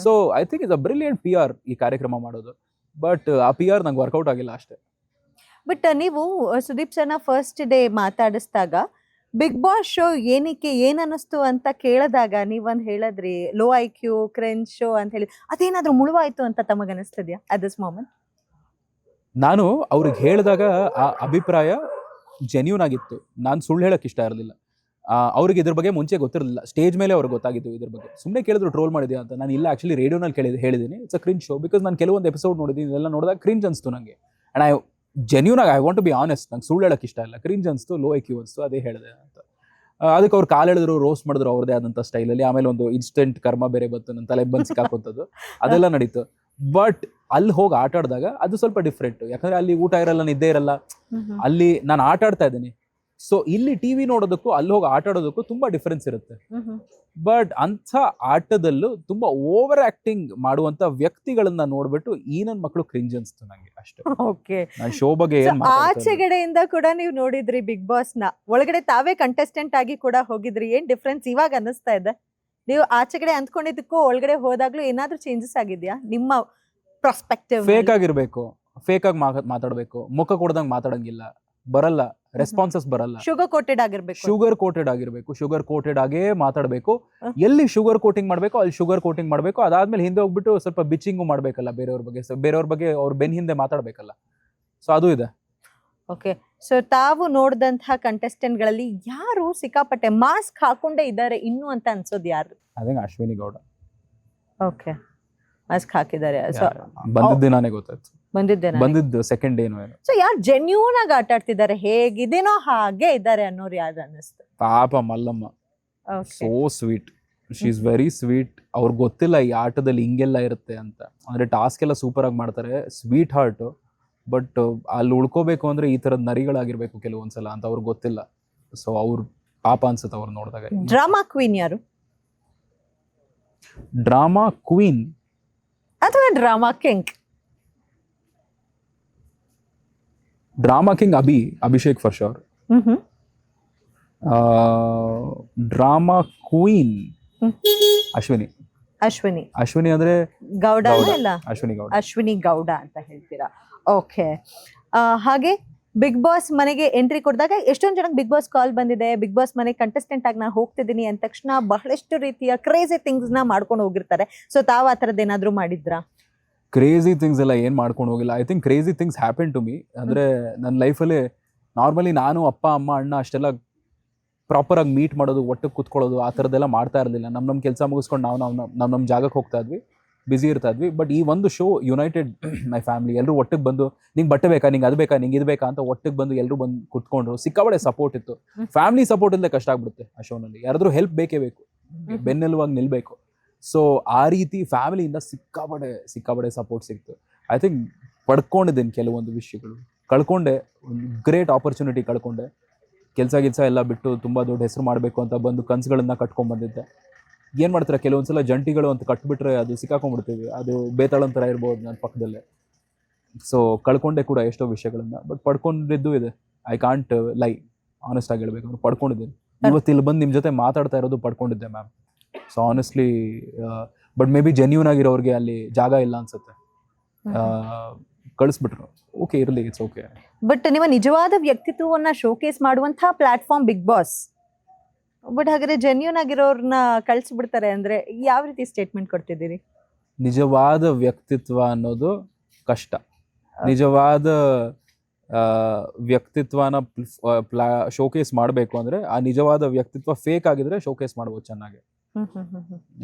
So I think is a brilliant P R ಈ ಕಾರ್ಯಕ್ರಮ ಮಾಡೋದು. ಬಟ್ ಆ ಪಿ ಆರ್ ನಂಗೆ ವರ್ಕೌಟ್ ಆಗಿಲ್ಲ ಅಷ್ಟೇ. ಬಟ್ ನೀವು ಸುದೀಪ್ ಸರ್ನ ಫಸ್ಟ್ ಡೇ ಮಾತಾಡಿಸಿದಾಗ ಬಿಗ್ ಬಾಸ್ ಶೋ ಏನಕ್ಕೆ ಏನನ್ನಿಸ್ತು ಅಂತ ಕೇಳಿದಾಗ ನೀವೊಂದ್ ಹೇಳಿದ್ರಿ low I Q cringe show ಅಂತ ಹೇಳಿ, ಅದೇನಾದ್ರೂ ಮುಳುವಾಯ್ತು ಅಂತ ತಮಗ ಅನಿಸ್ತದ್ಯಾ ಅಟ್ ದಿಸ್ ಮೊಮೆಂಟ್ ನಾನು ಅವ್ರಿಗೆ ಹೇಳಿದಾಗ ಆ ಅಭಿಪ್ರಾಯ ಜೆನ್ಯೂನ್ ಆಗಿತ್ತು. ನಾನು ಸುಳ್ಳು ಹೇಳೋಕೆ ಇಷ್ಟ ಇರಲಿಲ್ಲ. ಅವ್ರಿಗೆ ಇದ್ರ ಬಗ್ಗೆ ಮುಂಚೆ ಗೊತ್ತಿರಲಿಲ್ಲ. ಸ್ಟೇಜ್ ಮೇಲೆ ಅವ್ರಿಗೆ ಗೊತ್ತಾಗಿತ್ತು ಇದ್ರ ಬಗ್ಗೆ. ಸುಮ್ಮನೆ ಕೇಳಿದ್ರು ಟ್ರೋಲ್ ಮಾಡಿದ್ಯಾ ಅಂತ. ನಾನು ಇಲ್ಲ ಆ್ಯಕ್ಚುಲಿ ರೇಡಿಯೋನಲ್ಲಿ ಕೇಳಿದ ಹೇಳಿದ್ದೀನಿ it's a cringe show because ನಾನು ಕೆಲವೊಂದು ಎಪಿಸೋಡ್ ನೋಡಿದ್ದೀನಿ ಇದೆಲ್ಲ ನೋಡಿದಾಗ ಕ್ರಿಂಜ್ ಅನಿಸ್ತು ನನಗೆ ಆ್ಯಂಡ್ ಐ ಜೆನ್ಯೂನ್ ಆಗಿ I want to be honest ನಂಗೆ ಸುಳ್ಳು ಹೇಳಕ್ಕೆ ಇಷ್ಟ ಇಲ್ಲ. ಕ್ರಿಂಜ್ ಅನಿಸ್ತು ಲೋ ಐ ಕ್ಯೂ ಅನಿಸ್ತು ಅದೇ ಹೇಳಿದೆ ಅಂತ. ಅದಕ್ಕೆ ಅವ್ರು ಕಾಲು ಎಳೆದ್ರು ರೋಸ್ಟ್ ಮಾಡಿದ್ರು ಅವ್ರದೇ ಆದಂಥ ಸ್ಟೈಲಲ್ಲಿ ಆಮೇಲೆ ಒಂದು ಇನ್ಸ್ಟೆಂಟ್ ಕರ್ಮ ಬೇರೆ ಬಂತು ನನ್ನ ತಲೆ ಬಂದು ಸಿಕ್ಕಾಕೊಂಥದ್ದು ಅದೆಲ್ಲ ನಡೀತು. ಬಟ್ ಅಲ್ಲಿ ಹೋಗಿ ಆಟ ಆಡಿದಾಗ ಅದು ಸ್ವಲ್ಪ ಡಿಫ್ರೆಂಟ್ ಯಾಕಂದ್ರೆ ಅಲ್ಲಿ ಊಟ ಇರಲ್ಲ ನಿದ್ದೆ ಇರಲ್ಲ. ಅಲ್ಲಿ ನಾನು ಆಟ ಆಡ್ತಾ ಇದ್ದೀನಿ. ಸೊ ಇಲ್ಲಿ ಟಿವಿ ನೋಡೋದಕ್ಕೂ ಅಲ್ಲಿ ಹೋಗಿ ಆಟ ಆಡೋದಕ್ಕೂ ತುಂಬಾ ಡಿಫರೆನ್ಸ್ ಇರುತ್ತೆ. ಬಟ್ ಅಂಥ ಆಟದಲ್ಲೂ ತುಂಬಾ ಓವರ್ ಆಕ್ಟಿಂಗ್ ಮಾಡುವಂತ ವ್ಯಕ್ತಿಗಳನ್ನ ನೋಡ್ಬಿಟ್ಟು ಈ ನನ್ನ ಮಕ್ಕಳು ಕ್ರಿಂಜ್ ಅನ್ಸ್ತು ನಂಗೆ ಅಷ್ಟೇ. ಓಕೆ ನಾನು ಶೋ ಬಗ್ಗೆ ಏನ್ ಆಚೆಗಡೆಯಿಂದ ಕೂಡ ನೀವು ನೋಡಿದ್ರಿ ಬಿಗ್ ಬಾಸ್ನ. ಒಳಗಡೆ ತಾವೇ ಕಂಟೆಸ್ಟೆಂಟ್ ಆಗಿ ಕೂಡ ಹೋಗಿದ್ರಿ. ಏನ್ ಡಿಫ್ರೆನ್ಸ್ ಇವಾಗ ಅನಿಸ್ತಾ ಇದೆ. ನೀವು ಆಚೆಗಡೆ ಅಂದ್ಕೊಂಡಿದ್ದಕ್ಕೂ ಒಳಗಡೆ ಹೋದಾಗ್ಲೂ ಏನಾದ್ರೂ ಚೇಂಜಸ್ ಆಗಿದ್ಯಾ? ನಿಮ್ಮ ಪ್ರಾಸ್ಪೆಕ್ಟಿವ್ ಫೇಕ್ ಆಗಿರ್ಬೇಕು. ಫೇಕ್ ಆಗಿ ಮಾತಾಡ್ಬೇಕು. ಮುಖ ಕೊಡ್ದಂಗೆ ಮಾತಾಡಂಗಿಲ್ಲ. ಬರಲ್ಲ. ರೆಸ್ಪಾನ್ಸಸ್ ಬರಲ್ಲ. ಶುಗರ್ ಕೋಟೆಡ್ ಆಗಿರ್ಬೇಕು. ಶುಗರ್ ಕೋಟೆಡ್ ಆಗಿರ್ಬೇಕು. ಶುಗರ್ ಕೋಟೆಡ್ ಆಗೇ ಮಾತಾಡಬೇಕು. ಎಲ್ಲಿ ಶುಗರ್ ಕೋಟಿಂಗ್ ಮಾಡಬೇಕು ಅಲ್ಲಿ ಶುಗರ್ ಕೋಟಿಂಗ್ ಮಾಡಬೇಕು. ಅದಾದ್ಮೇಲೆ ಹಿಂದೆ ಹೋಗ್ಬಿಟ್ಟು ಸ್ವಲ್ಪ ಬಿಚ್ಚಿಂಗು ಮಾಡ್ಬೇಕಲ್ಲ ಬೇರೆಯವ್ರ ಬಗ್ಗೆ. ಬೇರೆಯವ್ರ ಬಗ್ಗೆ ಅವ್ರ ಬೆನ್ ಹಿಂದೆ ಮಾತಾಡ್ಬೇಕಲ್ಲ. ಸೊ ಅದು ಇದೆ. ಓಕೆ ಸೊ ತಾವು ನೋಡಿದಂತಹ ಕಂಟೆಸ್ಟೆಂಟ್ಗಳಲ್ಲಿ ಯಾರು ಸಿಕ್ಕಾಪಟ್ಟೆ ಮಾಸ್ಕ್ ಹಾಕೊಂಡೇ ಇದ್ದಾರೆ ಇನ್ನು ಅಂತ ಅನ್ಸೋದು ಯಾರು? ಅದೇ ಅಶ್ವಿನಿ ಗೌಡ. ಓಕೆ ಮಾಸ್ಕ್ ಹಾಕಿದ್ದಾರೆ. ಬಂದಿದ್ದ ದಿನಾನೇ ಗೊತ್ತಾಯ್ತು. ಬಂದಿದ್ದೇನೆ ಬಂದಿದ್ದು ಸೆಕೆಂಡ್ ಡೇ ಏನು ಸೊ ಯಾರು ಜೆನ್ಯೂನ್ ಆಗಿ ಆಟ ಆಡ್ತಿದ್ದಾರೆ ಹೇಗಿದೇನೋ ಹಾಗೆ ಇದ್ದಾರೆ ಅನ್ನೋರು ಯಾರು ಅನ್ನಿಸ್ತು? ಪಾಪ Mallamma. So sweet she is very sweet ಅವ್ರಿಗೆ ಗೊತ್ತಿಲ್ಲ ಈ ಆಟದಲ್ಲಿ ಹಿಂಗೆಲ್ಲ ಇರುತ್ತೆ ಅಂತ. ಅಂದ್ರೆ ಟಾಸ್ಕ್ ಎಲ್ಲ ಸೂಪರ್ ಆಗಿ ಮಾಡ್ತಾರೆ ಸ್ವೀಟ್ ಹಾರ್ಟ್ ಬಟ್ ಅಲ್ಲಿ ಉಳ್ಕೋಬೇಕು ಅಂದ್ರೆ ಈ ತರದ ನರಿಗಳಾಗಿರ್ಬೇಕು ಕೆಲವೊಂದ್ಸಲ ಅಂತ ಅವ್ರಿಗೆ ಗೊತ್ತಿಲ್ಲ. ಸೊ ಅವ್ರು ಪಾಪ ಅನ್ಸುತ್ತೆ ಅವ್ರು ನೋಡಿದಾಗ. ಡ್ರಾಮಾ ಕ್ವೀನ್ ಯಾರು? ಡ್ರಾಮಾ ಕ್ವೀನ್ ಅಥವಾ drama king drama king Abhi Abhishek for sure drama queen Ashwini Ashwini Ashwini ಅಂದ್ರೆ ಗೌಡ. ಅಲ್ಲ ಅಶ್ವಿನಿ ಗೌಡ ಅಶ್ವಿನಿ ಗೌಡ ಅಂತ ಹೇಳ್ತೀರಾ? ಓಕೆ ಹಾಗೆ ಬಿಗ್ ಬಾಸ್ ಮನೆಗೆ ಎಂಟ್ರಿ ಕೊಡಿದಾಗ ಎಷ್ಟೊಂದು ಜನಕ್ಕೆ ಬಿಗ್ ಬಾಸ್ ಕಾಲ್ ಬಂದಿದೆ. ಬಿಗ್ ಬಾಸ್ ಮನೆ ಕಂಟೆಸ್ಟೆಂಟ್ ಆಗಿ ನಾನು ಹೋಗ್ತಿದ್ದೀನಿ ಅಂದ ತಕ್ಷಣ ಬಹಳಷ್ಟು ರೀತಿಯ ಕ್ರೇಜಿ ಥಿಂಗ್ಸ್ನ ಮಾಡ್ಕೊಂಡು ಹೋಗಿರ್ತಾರೆ. ಸೊ ತಾವು ಆ ಥರದ್ದು ಏನಾದರೂ ಮಾಡಿದ್ರಾ? ಕ್ರೇಜಿ ಥಿಂಗ್ಸ್ ಎಲ್ಲ ಏನು ಮಾಡ್ಕೊಂಡು ಹೋಗಿಲ್ಲ. I think crazy things happen to me ಅಂದ್ರೆ ನನ್ನ ಲೈಫಲ್ಲಿ ನಾರ್ಮಲಿ ನಾನು ಅಪ್ಪ ಅಮ್ಮ ಅಣ್ಣ ಅಷ್ಟೆಲ್ಲ ಪ್ರಾಪರ್ ಆಗಿ ಮೀಟ್ ಮಾಡೋದು ಒಟ್ಟಿಗೆ ಕುತ್ಕೊಳ್ಳೋದು ಆ ಥರದ್ದೆಲ್ಲ ಮಾಡ್ತಾ ಇರಲಿಲ್ಲ. ನಮ್ಮ ನಮ್ಮ ಕೆಲಸ ಮುಗಿಸ್ಕೊಂಡು ನಾವು ನಾವು ನಮ್ಮ ನಮ್ಮ ಜಾಗಕ್ಕೆ ಹೋಗ್ತಾ ಇದ್ವಿ. ಬ್ಯುಸಿ ಇರ್ತಾ ಇದ್ವಿ. ಬಟ್ ಈ ಒಂದು ಶೋ ಯುನೈಟೆಡ್ ಮೈ ಫ್ಯಾಮಿಲಿ ಎಲ್ಲರೂ ಒಟ್ಟಿಗೆ ಬಂದು ನಿಂಗೆ ಬಟ್ಟೆ ಬೇಕಾ? ನಿಂಗೆ ಅದು ಬೇಕಾ? ನಿಂಗೆ ಇದು ಬೇಕಾ? ಅಂತ ಒಟ್ಟಿಗೆ ಬಂದು ಎಲ್ಲರೂ ಬಂದು ಕುತ್ಕೊಂಡ್ರು. ಸಿಕ್ಕಾಬಡೆ ಸಪೋರ್ಟ್ ಇತ್ತು. ಫ್ಯಾಮಿಲಿ ಸಪೋರ್ಟ್ ಇಲ್ಲದೆ ಕಷ್ಟ ಆಗ್ಬಿಡುತ್ತೆ ಆ ಶೋನಲ್ಲಿ ಯಾರಾದರೂ ಹೆಲ್ಪ್ ಬೇಕೇ ಬೇಕು. ಬೆನ್ನೆಲುವಾಗಿ ನಿಲ್ಬೇಕು. ಸೊ ಆ ರೀತಿ ಫ್ಯಾಮಿಲಿಯಿಂದ ಸಿಕ್ಕಾಪಡೆ ಸಿಕ್ಕಾಪಡೆ ಸಪೋರ್ಟ್ ಸಿಕ್ತು. ಐ ಥಿಂಕ್ ಪಡ್ಕೊಂಡಿದ್ದೀನಿ ಕೆಲವೊಂದು ವಿಷಯಗಳು. ಕಳ್ಕೊಂಡೆ ಒಂದು ಗ್ರೇಟ್ ಆಪರ್ಚುನಿಟಿ ಕಳ್ಕೊಂಡೆ. ಕೆಲಸ ಗಿಲ್ಸ ಎಲ್ಲ ಬಿಟ್ಟು ತುಂಬ ದೊಡ್ಡ ಹೆಸರು ಮಾಡಬೇಕು ಅಂತ ಬಂದು ಕನಸುಗಳನ್ನ ಕಟ್ಕೊಂಡ್ ಬಂದಿದ್ದೆ. ಏನು ಮಾಡ್ತಾರೆ? ಕೆಲವೊಂದ್ಸಲ ಜಂಟಿಗಳು ಅಂತ ಕಟ್ಬಿಟ್ರೆ ಅದು ಸಿಕ್ಕಾಕೊಂಡ್ಬಿಡ್ತೀವಿ. ಅದು ಬೇತಾಳಂತರ ಇರ್ಬೋದು ನನ್ನ ಪಕ್ಕದಲ್ಲೇ. ಸೊ ಕಳ್ಕೊಂಡೆ ಕೂಡ ಎಷ್ಟೋ ವಿಷಯಗಳನ್ನ ಬಟ್ ಪಡ್ಕೊಂಡಿದ್ದು ಇದೆ. ಐ ಕಾಂಟ್ ಲೈ ಆನೆಸ್ಟ್ ಆಗಿ ಹೇಳ್ಬೇಕು ಪಡ್ಕೊಂಡಿದ್ದೀನಿ. ಇವತ್ತು ಇಲ್ಲಿ ಬಂದು ನಿಮ್ಮ ಜೊತೆ ಮಾತಾಡ್ತಾ ಇರೋದು ಪಡ್ಕೊಂಡಿದ್ದೆ ma'am so honestly but may be genuine ಆಗಿರೋರಿಗೆ ಅಲ್ಲಿ ಜಾಗ ಇಲ್ಲ ಅನ್ಸುತ್ತೆ. ಕಳಿಸ್ಬಿಟ್ರು. ಓಕೆ ಇರಲಿ ಇಟ್ಸ್ ಓಕೆ ಬಟ್ ನಿಮ್ಮ ನಿಜವಾದ ವ್ಯಕ್ತಿತ್ವವನ್ನ ಶೋಕೇಸ್ ಮಾಡುವಂತಹ ಪ್ಲಾಟ್ಫಾರ್ಮ್ ಬಿಗ್ ಬಾಸ್ ಬಟ್ ಹಾಗಾದ್ರೆ ಜೆನ್ಯೂನ್ ಆಗಿರೋರ್ನ ಕಳಿಸ್ಬಿಡ್ತಾರೆ ಅಂದ್ರೆ ಯಾವ ರೀತಿ ಸ್ಟೇಟ್ಮೆಂಟ್ ಕೊಡ್ತಿದ್ದೀರಿ? ನಿಜವಾದ ವ್ಯಕ್ತಿತ್ವ ಅನ್ನೋದು ಕಷ್ಟ. ನಿಜವಾದ ವ್ಯಕ್ತಿತ್ವನ ಪ್ಲಾ ಶೋಕೇಸ್ ಮಾಡಬೇಕು ಅಂದ್ರೆ ಆ ನಿಜವಾದ ವ್ಯಕ್ತಿತ್ವ ಫೇಕ್ ಆಗಿದ್ರೆ ಶೋಕೇಸ್ ಮಾಡ್ಬೋದು ಚೆನ್ನಾಗಿ.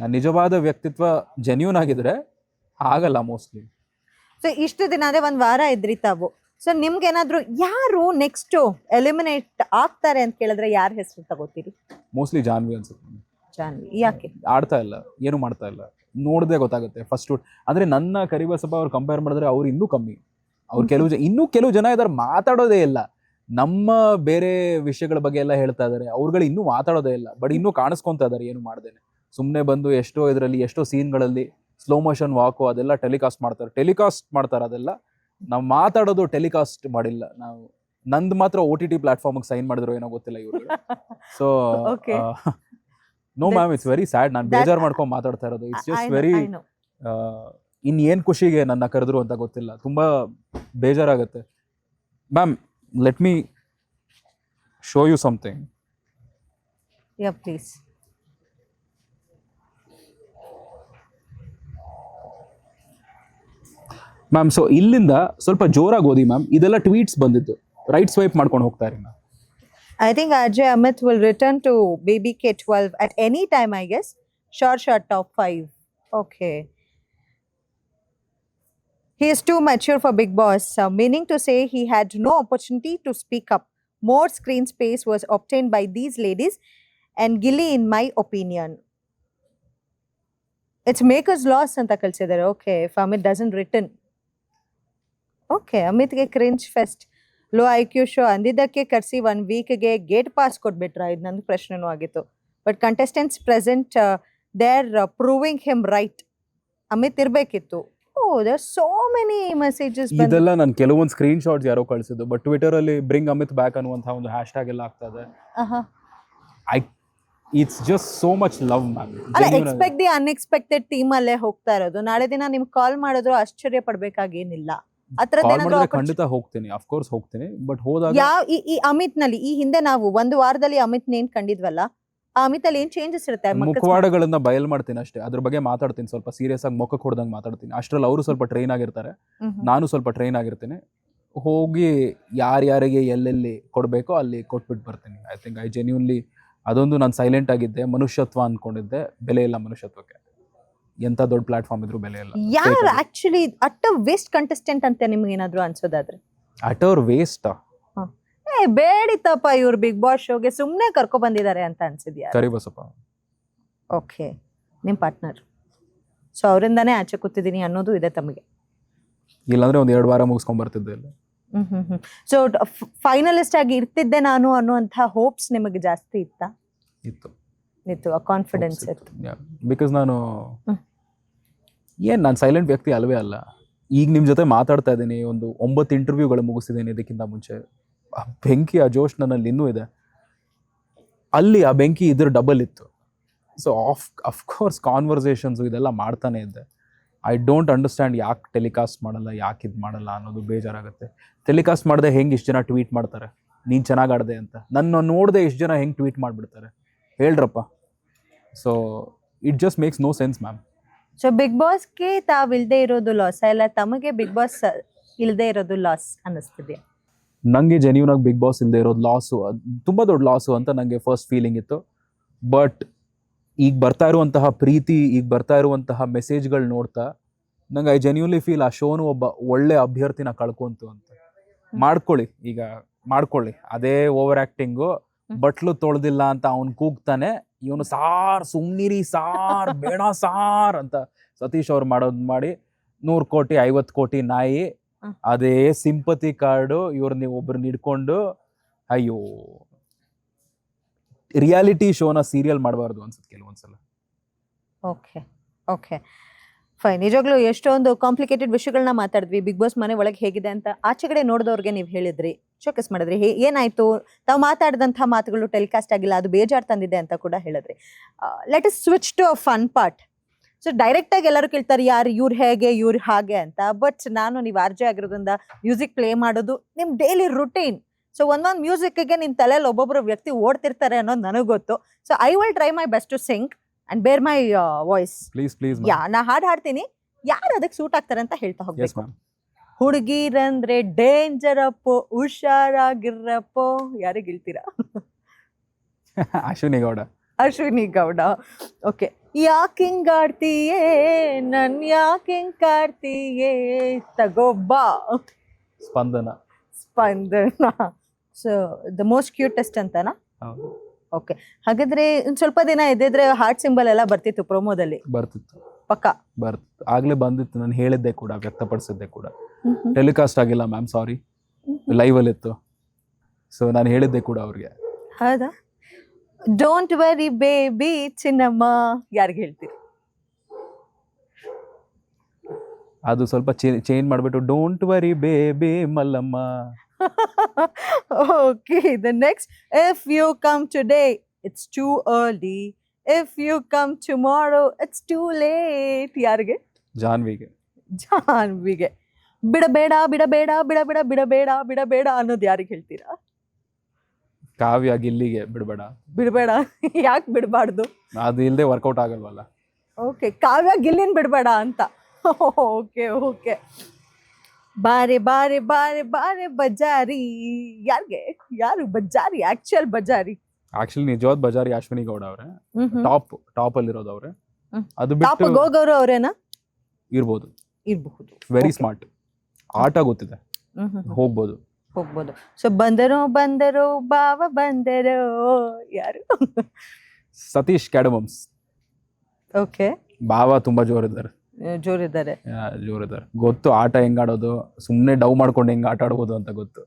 ನಿಜವಾದ ವ್ಯಕ್ತಿತ್ವ ಜೆನ್ಯೂನ್ ಆಗಿದ್ರೆ ಆಗಲ್ಲ ಮೋಸ್ಟ್ಲಿ ಸೊ ಇಷ್ಟು ದಿನ ಅದೇ ಒಂದ್ ವಾರ ಇದ್ರಿ ತಾವು. ಸೊ ನಿಮ್ಗೆ ಏನಾದ್ರು ಯಾರು ನೆಕ್ಸ್ಟ್ ಎಲಿಮಿನೇಟ್ ಆಗ್ತಾರೆ ಅಂತ ಕೇಳಿದ್ರೆ ಯಾರ ಹೆಸರು ತಗೋತೀರಿ? ಮೋಸ್ಟ್ಲಿ ಜಾನ್ವಿ ಅನ್ಸುತ್ತೆ ಜಾನ್ವಿ. ಯಾಕೆ? ಆಡ್ತಾ ಇಲ್ಲ ಏನು ಮಾಡ್ತಾ ಇಲ್ಲ. ನೋಡದೆ ಗೊತ್ತಾಗುತ್ತೆ ಫಸ್ಟ್ ಅಂದ್ರೆ ನನ್ನ ಕರಿಬಸಪ್ಪ ಅವ್ರು ಕಂಪೇರ್ ಮಾಡಿದ್ರೆ ಅವ್ರು ಇನ್ನೂ ಕಮ್ಮಿ. ಅವ್ರು ಕೆಲವು ಜನ ಇನ್ನೂ ಕೆಲವು ಜನ ಇದಾರೆ ಮಾತಾಡೋದೇ ಇಲ್ಲ. ನಮ್ಮ ಬೇರೆ ವಿಷಯಗಳ ಬಗ್ಗೆ ಎಲ್ಲ ಹೇಳ್ತಾ ಇದಾರೆ. ಅವ್ರುಗಳು ಇನ್ನೂ ಮಾತಾಡೋದೇ ಇಲ್ಲ. ಬಟ್ ಇನ್ನೂ ಕಾಣಿಸ್ಕೊಂತಾ ಇದಾರೆ ಏನು ಮಾಡ್ದೇನೆ. ಸುಮ್ಮನೆ ಬಂದು ಎಷ್ಟೋ ಇದರಲ್ಲಿ ಎಷ್ಟೋ ಸೀನ್ಗಳಲ್ಲಿ ಸ್ಲೋ ಮೋಷನ್ ವಾಕು ಅದೆಲ್ಲ ಟೆಲಿಕಾಸ್ಟ್ ಮಾಡ್ತಾರೆ. ಟೆಲಿಕಾಸ್ಟ್ ಮಾಡ್ತಾರೆ ಅದೆಲ್ಲ. ನಾವು ಮಾತಾಡೋದು ಟೆಲಿಕಾಸ್ಟ್ ಮಾಡಿಲ್ಲ. ನಾವು ನಂದ್ ಮಾತ್ರ ಓ ಟಿ ಟಿ ಪ್ಲಾಟ್ಫಾರ್ಮ್ಗೆ ಸೈನ್ ಮಾಡಿದ್ರು ಏನೋ ಗೊತ್ತಿಲ್ಲ ಇವರು so. No ma'am it's very sad ನಾನು ಬೇಜಾರ್ ಮಾಡ್ಕೊಂಡು ಮಾತಾಡ್ತಾ ಇರೋದು. ಇಟ್ಸ್ ಜಸ್ಟ್ ವೆರಿ ಇನ್ ಏನ್ ಖುಷಿಗೆ ನನ್ನ ಕರೆದ್ರು ಅಂತ ಗೊತ್ತಿಲ್ಲ. ತುಂಬಾ ಬೇಜಾರಾಗುತ್ತೆ. Ma'am let me show you something. Yeah, please. Ma'am so ಇಲ್ಲಿಂದ ಸ್ವಲ್ಪ ಜೋರಾಗಿ ಓದಿ ಮ್ಯಾಮ್ ಇದೆಲ್ಲ ಟ್ವೀಟ್ಸ್ ಬಂದಿದ್ದು ರೈಟ್ ಸ್ವೈಪ್ ಮಾಡ್ಕೊಂಡು ಹೋಗ್ತಾ ಇರಿ ma'am I think Ajay Amit will return to Baby K12 at any time, I guess. Short, short top five. Okay. He is too mature for Big Boss, uh, meaning to say he had no opportunity to speak up. More screen space was obtained by these ladies and Gilly, in my opinion. It's maker's loss ಅಂತ Kalsidhar. Okay, if Amit doesn't return. Okay ಅಮಿತ್ಗೆ cringe fest low I Q show ಅಂದಿದ್ದಕ್ಕೆ ಕರೆಸಿ one ವೀಕ್ಗೆ gate pass ಕೊಟ್ಬಿಟ್ರ ಇದು ನನ್ನ ಪ್ರಶ್ನೆನೂ ಆಗಿತ್ತು but contestants present they are proving him right Amit ಇರಬೇಕಿತ್ತು oh there so many messages ಇದೆಲ್ಲ ನಾನು ಕೆಲವೊಂದು ಸ್ಕ್ರೀನ್ ಶಾಟ್ಸ್ ಯಾರೋ ಕಳಿಸಿದ್ದು ಬಟ್ ಟ್ವಿಟರ್ ಅಲ್ಲಿ ಬ್ರಿಂಗ್ ಅಮಿತ್ ಬ್ಯಾಕ್ ಅನ್ನುವಂತಹ ಒಂದು ಹ್ಯಾಶ್ ಟ್ಯಾಗ್ ಎಲ್ಲ ಆಗ್ತಾ ಇದೆ I it's just so much love ma'am ಅಲ್ಲ ಎಕ್ಸ್ಪೆಕ್ಟ್ ದಿ ಅನ್ಎಕ್ಸ್ಪೆಕ್ಟೆಡ್ ಟೀಮ್ ಅಲ್ಲೇ ಹೋಗ್ತಾ ಇರೋದು. ನಾಳೆ ದಿನ ನಿಮ್ಗೆ ಕಾಲ್ ಮಾಡಿದ್ರು ಆಶ್ಚರ್ಯ ಪಡ್ಬೇಕಾಗೇನಿಲ್ಲ. ಖಂಡಿತ ಹೋಗ್ತೀನಿ ಅಫ್ಕೋರ್ಸ್ ಹೋಗ್ತೀನಿ ಬಟ್ ಹೋದಾಗ ಯಾವ ಈ ಅಮಿತ್ನಲ್ಲಿ ಈ ಹಿಂದೆ ನಾವು ಒಂದು ವಾರದಲ್ಲಿ ಅಮಿತ್ ನೇನ್ ಕಂಡಿದ್ವಲ್ಲ ಅಲ್ಲಿ ಏನ್ ಚೇಂಜಸ್ ಇರುತ್ತೆ? ಮುಖವಾಡಗಳನ್ನ ಬಯಲ್ ಮಾಡ್ತೀನಿ ಅಷ್ಟೇ. ಅದ್ರ ಬಗ್ಗೆ ಮಾತಾಡ್ತೀನಿ. ಸ್ವಲ್ಪ ಸೀರಿಯಸ್ ಆಗಿ ಮುಖಕ್ಕೆ ಹೊಡೆದಂಗೆ ಮಾತಾಡ್ತೀನಿ. ಅಷ್ಟ್ರಲ್ಲಿ ಅವರು ಸ್ವಲ್ಪ ಟ್ರೈನ್ ಆಗಿರ್ತಾರೆ. ನಾನು ಸ್ವಲ್ಪ ಟ್ರೈನ್ ಆಗಿರ್ತೀನಿ. ಹೋಗಿ ಯಾರ್ಯಾರಿಗೆ ಎಲ್ಲೆಲ್ಲಿ ಕೊಡಬೇಕೋ ಅಲ್ಲಿ ಕೊಟ್ಬಿಟ್ಟು ಬರ್ತೀನಿ. ಐ ಥಿಂಕ್ ಐ ಜೆನ್ಯೂನ್ಲಿ ಅದೊಂದು ನಾನು ಸೈಲೆಂಟ್ ಆಗಿದ್ದೆ. ಮನುಷ್ಯತ್ವ ಅನ್ಕೊಂಡಿದ್ದೆ. ಬೆಲೆ ಇಲ್ಲ ಮನುಷ್ಯತ್ವಕ್ಕೆ. ಎಂತ ದೊಡ್ಡ ಪ್ಲಾಟ್ಫಾರ್ಮ್ ಇದ್ರೂ ಬೆಲೆ ಇಲ್ಲ. ಯಾರು. ಆಕ್ಚುಲಿ ಅಟ್ ವೇಸ್ಟ್ ಕಂಟೆಸ್ಟೆಂಟ್ ಅಂತ ನಿಮ್ಗೆ ಏನಾದ್ರು ಅನ್ಸೋದಾದ್ರೆ? ಅಟೋರ್ ವೇಸ್ಟ್ ಏ ಬೇಡಿತಪ್ಪ ಇವ್ರು ಬಿಗ್ ಬಾಸ್ ಶೋಗೆ ಸುಮ್ನೆ ಕರ್ಕೊ ಬಂದಿದ್ದಾರೆ ಅಂತ ಅನ್ಸಿದ್ಯಾ? ಕರಿಬಸಪ್ಪ ಓಕೆ ನಿಮ್ ಪಾರ್ಟ್ನರ್ ಸೊ ಅವರಿಂದಾನೇ ಆಚೆ ಕೂತಿದ್ದೀನಿ ಅನ್ನೋದು ಇದೆ ತಮಗೆ. ಇಲ್ಲಾಂದ್ರೆ ಒಂದ್ ಎರಡು ವಾರ ಮುಗಿಸ್ಕೊಂಡ್ ಬರ್ತಿದ್ದೆ ಇಲ್ಲ ಸೊ ಫೈನಲಿಸ್ಟ್ ಆಗಿ ಇರ್ತಿದ್ದೆ ನಾನು ಅನ್ನುವಂತಹ ಹೋಪ್ಸ್ ನಿಮಗೆ ಜಾಸ್ತಿ ಇತ್ತಾ? ಇತ್ತು. ಇತ್ತು ಆ ಕಾನ್ಫಿಡೆನ್ಸ್ ಇತ್ತು. ಬಿಕಾಸ್ ನಾನು ಹ್ಮ್. ಏನ್ ನಾನು ಸೈಲೆಂಟ್ ವ್ಯಕ್ತಿ ಅಲ್ವೇ ಅಲ್ಲ. ಈಗ ನಿಮ್ ಜೊತೆ ಮಾತಾಡ್ತಾ ಇದ್ದೀನಿ ಒಂದು ಒಂಬತ್ತು ಇಂಟರ್ವ್ಯೂಗಳು ಮುಗಿಸಿದ್ದೀನಿ ಇದಕ್ಕಿಂತ ಮುಂಚೆ. ಆ ಬೆಂಕಿ ಆ ಜೋಶ್ ನನ್ನಲ್ಲಿ ಇನ್ನೂ ಇದೆ. ಅಲ್ಲಿ ಆ ಬೆಂಕಿ ಇದ್ರ ಡಬಲ್ ಇತ್ತು. ಸೊ ಆಫ್ ಅಫ್ಕೋರ್ಸ್ ಕಾನ್ವರ್ಸೇಷನ್ಸು ಇದೆಲ್ಲ ಮಾಡ್ತಾನೆ ಇದ್ದೆ. ಐ ಡೋಂಟ್ ಅಂಡರ್ಸ್ಟ್ಯಾಂಡ್ ಯಾಕೆ ಟೆಲಿಕಾಸ್ಟ್ ಮಾಡಲ್ಲ, ಯಾಕೆ ಇದು ಮಾಡಲ್ಲ ಅನ್ನೋದು ಬೇಜಾರಾಗುತ್ತೆ. ಟೆಲಿಕಾಸ್ಟ್ ಮಾಡಿದೆ ಹೆಂಗೆ ಇಷ್ಟು ಜನ ಟ್ವೀಟ್ ಮಾಡ್ತಾರೆ? ನೀನು ಚೆನ್ನಾಗಿ ಆಡಿದೆ ಅಂತ. ನನ್ನ ನೋಡಿದೆ ಎಷ್ಟು ಜನ ಹೆಂಗೆ ಟ್ವೀಟ್ ಮಾಡಿಬಿಡ್ತಾರೆ? ಹೇಳ್ರಪ್ಪ. So it just makes no sense ma'am so Big ಬಾಸ್ಗೆ ತಾವು ಇಲ್ಲದೆ ಇರೋದು ಲಾಸ್ ಇಲ್ಲ, ತಮಗೆ ಬಿಗ್ ಬಾಸ್ ಇಲ್ಲದೆ ಇರೋದು ಲಾಸ್ ಅನ್ನಿಸ್ತಿದೆ ನನಗೆ ಜೆನ್ಯೂನ್ ಆಗಿ ಬಿಗ್ ಬಾಸ್ ಇಲ್ಲದೆ ಇರೋದು ಲಾಸು ತುಂಬ ದೊಡ್ಡ ಲಾಸು ಅಂತ ನನಗೆ ಫಸ್ಟ್ ಫೀಲಿಂಗ್ ಇತ್ತು. ಬಟ್ ಈಗ ಬರ್ತಾ ಇರುವಂತಹ ಪ್ರೀತಿ ಈಗ ಬರ್ತಾ ಇರುವಂತಹ ಮೆಸೇಜ್ಗಳು ನೋಡ್ತಾ ನಂಗೆ ಐ ಜೆನ್ಯೂನ್ಲಿ ಫೀಲ್ ಆ ಶೋನು ಒಬ್ಬ ಒಳ್ಳೆ ಅಭ್ಯರ್ಥಿನ ಕಳ್ಕೊಂತು ಅಂತ. ಮಾಡ್ಕೊಳ್ಳಿ ಈಗ ಮಾಡ್ಕೊಳ್ಳಿ. ಅದೇ ಓವರ್ ಆ್ಯಕ್ಟಿಂಗು ಬಟ್ಲು ತೊಳೆದಿಲ್ಲ ಅಂತ ಅವ್ನು ಕೂಗ್ತಾನೆ ಇವನು ಸಾರ್ ಸುಮ್ನಿರಿ ಸಾರ್ ಬೇಡ ಸಾರ್ ಅಂತ ಸತೀಶ್ ಅವ್ರು ಮಾಡೋದು ಮಾಡಿ ನೂರು ಕೋಟಿ ಐವತ್ತು ಕೋಟಿ ನಾಯಿ. ಅದೇ ಸಿಂಪತಿ ಕಾರ್ಡು ಇವ್ರು ನೀವು ಒಬ್ರನ್ನ ಹಿಡ್ಕೊಂಡು ಅಯ್ಯೋ. ರಿಯಾಲಿಟಿ ಶೋನ ಸೀರಿಯಲ್ ಮಾಡಬಾರ್ದು ಅನ್ಸುತ್ತೆ ಕೆಲವೊಂದ್ಸಲ. Okay okay. ಫೈನ್ ನಿಜವಾಗ್ಲೂ ಎಷ್ಟೊಂದು ಕಾಂಪ್ಲಿಕೇಟೆಡ್ ವಿಷಯಗಳನ್ನ ಮಾತಾಡಿದ್ವಿ. ಬಿಗ್ ಬಾಸ್ ಮನೆ ಒಳಗೆ ಹೇಗಿದೆ ಅಂತ ಆಚೆ ಕಡೆ ನೋಡಿದವ್ರಿಗೆ ನೀವು ಹೇಳಿದ್ರಿ. ಚೋಕಸ್ ಮಾಡಿದ್ರಿ. ಹೇ ಏನಾಯ್ತು? ತಾವು ಮಾತಾಡಿದಂಥ ಮಾತುಗಳು ಟೆಲಿಕಾಸ್ಟ್ ಆಗಿಲ್ಲ ಅದು ಬೇಜಾರು ತಂದಿದೆ ಅಂತ ಕೂಡ ಹೇಳಿದ್ರಿ. Let is switch to a fun part so direct ಆಗಿ ಎಲ್ಲರೂ ಕೇಳ್ತಾರೆ ಯಾರು ಇವ್ರು ಹೇಗೆ ಇವ್ರು ಹಾಗೆ ಅಂತ. ಬಟ್ ನಾನು ನೀವು ಆರ್ಜೆ ಆಗಿರೋದ್ರಿಂದ ಮ್ಯೂಸಿಕ್ ಪ್ಲೇ ಮಾಡೋದು ನಿಮ್ಮ ಡೈಲಿ ರುಟೀನ್ ಸೊ ಒಂದೊಂದು ಮ್ಯೂಸಿಕ್ಗೆ ನಿಮ್ಮ ತಲೆಯಲ್ಲಿ ಒಬ್ಬೊಬ್ಬರು ವ್ಯಕ್ತಿ ಓಡ್ತಿರ್ತಾರೆ ಅನ್ನೋದು ನನಗೆ ಗೊತ್ತು. So I will try my best to sing and bear my voice please please ಯಾ ನಾ ಹಾಡು ಹಾಡ್ತೀನಿ. ಯಾರು ಅದಕ್ಕೆ ಸೂಟ್ ಆಗ್ತಾರೆ ಅಂತ ಹೇಳ್ತಾ ಹೋಗ್ಬೇಕು. ಹುಡುಗಿರಂದ್ರೆ ಡೇಂಜರ್ ಅಪ್ಪೋ ಹುಷಾರಾಗಿರಪ್ಪೋ. ಯಾರಿಗೆ ಹೇಳ್ತೀರಾ? ಅಶ್ವಿನಿ ಗೌಡ. ಅಶ್ವಿನಿ ಗೌಡ. ಓಕೆ ಯಾಕಿಂಗ್ ಆಡ್ತೀಯೇ ನನ್ ಯಾಕಿಂಗ್ ಕಾಡ್ತೀಯೇ? ತಗೋಬ್ಬಾ Spandana. Spandana. So the most cutest ಅಂತನಾ? ಹೌದು. ಓಕೆ ಹಾಗಾದ್ರೆ ಒಂದ್ ಸ್ವಲ್ಪ ದಿನ ಇದ್ದಿದ್ರೆ ಹಾರ್ಟ್ ಸಿಂಬಲ್ ಎಲ್ಲ ಬರ್ತಿತ್ತು ಪ್ರೊಮೋದಲ್ಲಿ ಬರ್ತಿತ್ತು. ಪಕ್ಕ? ಬರ್ತಿತ್ತು. ಆಗ್ಲೇ ಬಂದಿತ್ತು. ನಾನು ಹೇಳಿದ್ದೆ ಕೂಡ ವ್ಯಕ್ತಪಡಿಸಿದ್ದೆ ಕೂಡ. ಟೆಲಿಕಾಸ್ಟ್ ಆಗಿಲ್ಲ ಮ್ಯಾಮ್ ಸಾರಿ ಲೈವ್ ಅಲ್ಲಿ ಇತ್ತು ಸೊ ನಾನು ಹೇಳಿದ್ದೆ ಕೂಡ ಅವ್ರಿಗೆ. ಹೌದಾ? Don't worry baby Chinnamma. ಯಾರಿಗೆ ಹೇಳ್ತೀರಿ? ಅದು ಸ್ವಲ್ಪ ಚೇಂಜ್ ಮಾಡಿಬಿಟ್ಟು don't worry baby Mallamma. Okay the next if you come today it's too early if you come tomorrow it's too late ಯಾರಿಗೆ? ಜಾನ್ವಿಗೆ. ಜಾನ್ವಿಗೆ. ಬಿಡಬೇಡ ಬಿಡಬೇಡ ಬಿಡಬೇಡ ಬಿಡಬೇಡ ಬಿಡಬೇಡ ಅನ್ನೋದು ಯಾರಿಗೆ ಹೇಳ್ತೀರಾ? ಕಾವ್ಯ ಗಿಲ್ಲಿಗೆ ಬಿಡಬೇಡ. ಬಿಡಬೇಡ. ಯಾಕೆ ಬಿಡಬಾರ್ದು? ಅದು ಇಲ್ಲದೆ ವರ್ಕೌಟ್ ಆಗಲ್ವಲ್ಲ. ಓಕೆ ಕಾವ್ಯ ಗಿಲ್ಲಿನ್ ಬಿಡಬೇಡ ಅಂತ. ಓಕೆ ಓಕೆ ಬಾರೆ ಬಾರೆ ಬಾರೆ ಬಾರೆ ಬಜಾರಿ. ಯಾರಿಗೆ? ಯಾರು ಬಜಾರಿ? ಆಕ್ಚುಯಲ್ ಬಜಾರಿ. ಆಕ್ಚುಲಿ ನಿಜವಾದ ಬಜಾರಿ ಅಶ್ವಿನಿ ಗೌಡ ಅವರೇ. ಟಾಪ್ ಟಾಪ್ ಅಲ್ಲಿ ಇರೋದು ಅವರೇ. ಅದು ಬಿಟ್ಟು ಗೋಗೌರ ಅವರೇನಾ? ಇರ್ಬೋದು. ಇರಬಹುದು. ವೆರಿ ಸ್ಮಾರ್ಟ್ ಆಟ ಗೊತ್ತಿದೆ. ಹೋಗ್ಬೋದು. ಹೋಗ್ಬೋದು. ಸೊ ಬಂದರು ಬಂದರು ಬಾವ ಬಂದರು ಯಾರು? ಸತೀಶ್ ಕ್ಯಾಡಮಮ್ಸ್ ಓಕೆ ಬಾವ ತುಂಬಾ ಜೋರಿದ್ದಾರೆ. ಜೋರಿದ್ದಾರೆ. ಜೋರಿದ್ದಾರೆ. ಗೊತ್ತು ಆಟ ಹೆಂಗ್ ಆಡೋದು ಸುಮ್ಮನೆ ಡವ್ ಮಾಡ್ಕೊಂಡು ಹೆಂಗ್ ಆಟ ಆಡ್ಬೋದು ಅಂತ ಗೊತ್ತು.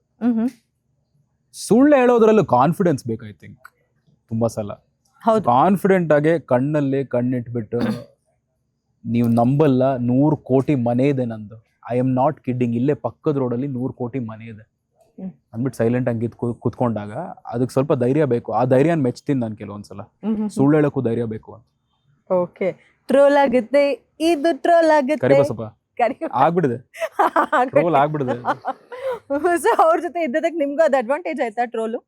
ಸುಳ್ಳು ಹೇಳೋದ್ರಲ್ಲೂ ಕಾನ್ಫಿಡೆನ್ಸ್ ಬೇಕು ಐ ಥಿಂಕ್ ತುಂಬಾ ಸಲ. ಕಾನ್ಫಿಡೆಂಟ್ ಆಗಿ ಕಣ್ಣಲ್ಲಿ ಕಣ್ಣಿಟ್ಬಿಟ್ಟು ನೀವು ನಂಬಲ್ಲ ನೂರು ಕೋಟಿ ಮನೆ ಇದೆ ನಂದು. ಐ ಆಮ್ ನಾಟ್ ಕಿಡ್ಡಿಂಗ್ ಇಲ್ಲೇ ಪಕ್ಕದ ರೋಡಲ್ಲಿ ನೂರು ಕೋಟಿ ಮನೆ ಇದೆ. ಅಂದ್ಬಿಟ್ಟು ಸೈಲೆಂಟ್ ಆಗಿ ಕಿತ್ ಕುತ್ಕೊಂಡಾಗ ಅದಕ್ಕೆ ಸ್ವಲ್ಪ ಧೈರ್ಯ ಬೇಕು. ಆ ಧೈರ್ಯ ಮೆಚ್ತೀನಿ ನಾನು ಕೆಲವೊಂದ್ಸಲ. ಸುಳ್ಳು ಹೇಳಕ್ಕೂ ಧೈರ್ಯ ಬೇಕು ಅಂತ. ಓಕೆ ಟ್ರೋಲ್ ಆಗುತ್ತೆ. ಇದು ಟ್ರೋಲ್ ಆಗುತ್ತೆ. ಕರಿಬಸಪ್ಪ ಕರಿ- ಆಗ್ಬಿಡಿದೆ. ಟ್ರೋಲ್ ಆಗ್ಬಿಡಿದೆ. ಸೊ ಅವ್ರ ಜೊತೆ ಇದ್ದದಕ್ಕೆ ನಿಮ್ಗೂ ಅದು ಅಡ್ವಾಂಟೇಜ್ ಆಯ್ತಾ ಟ್ರೋಲು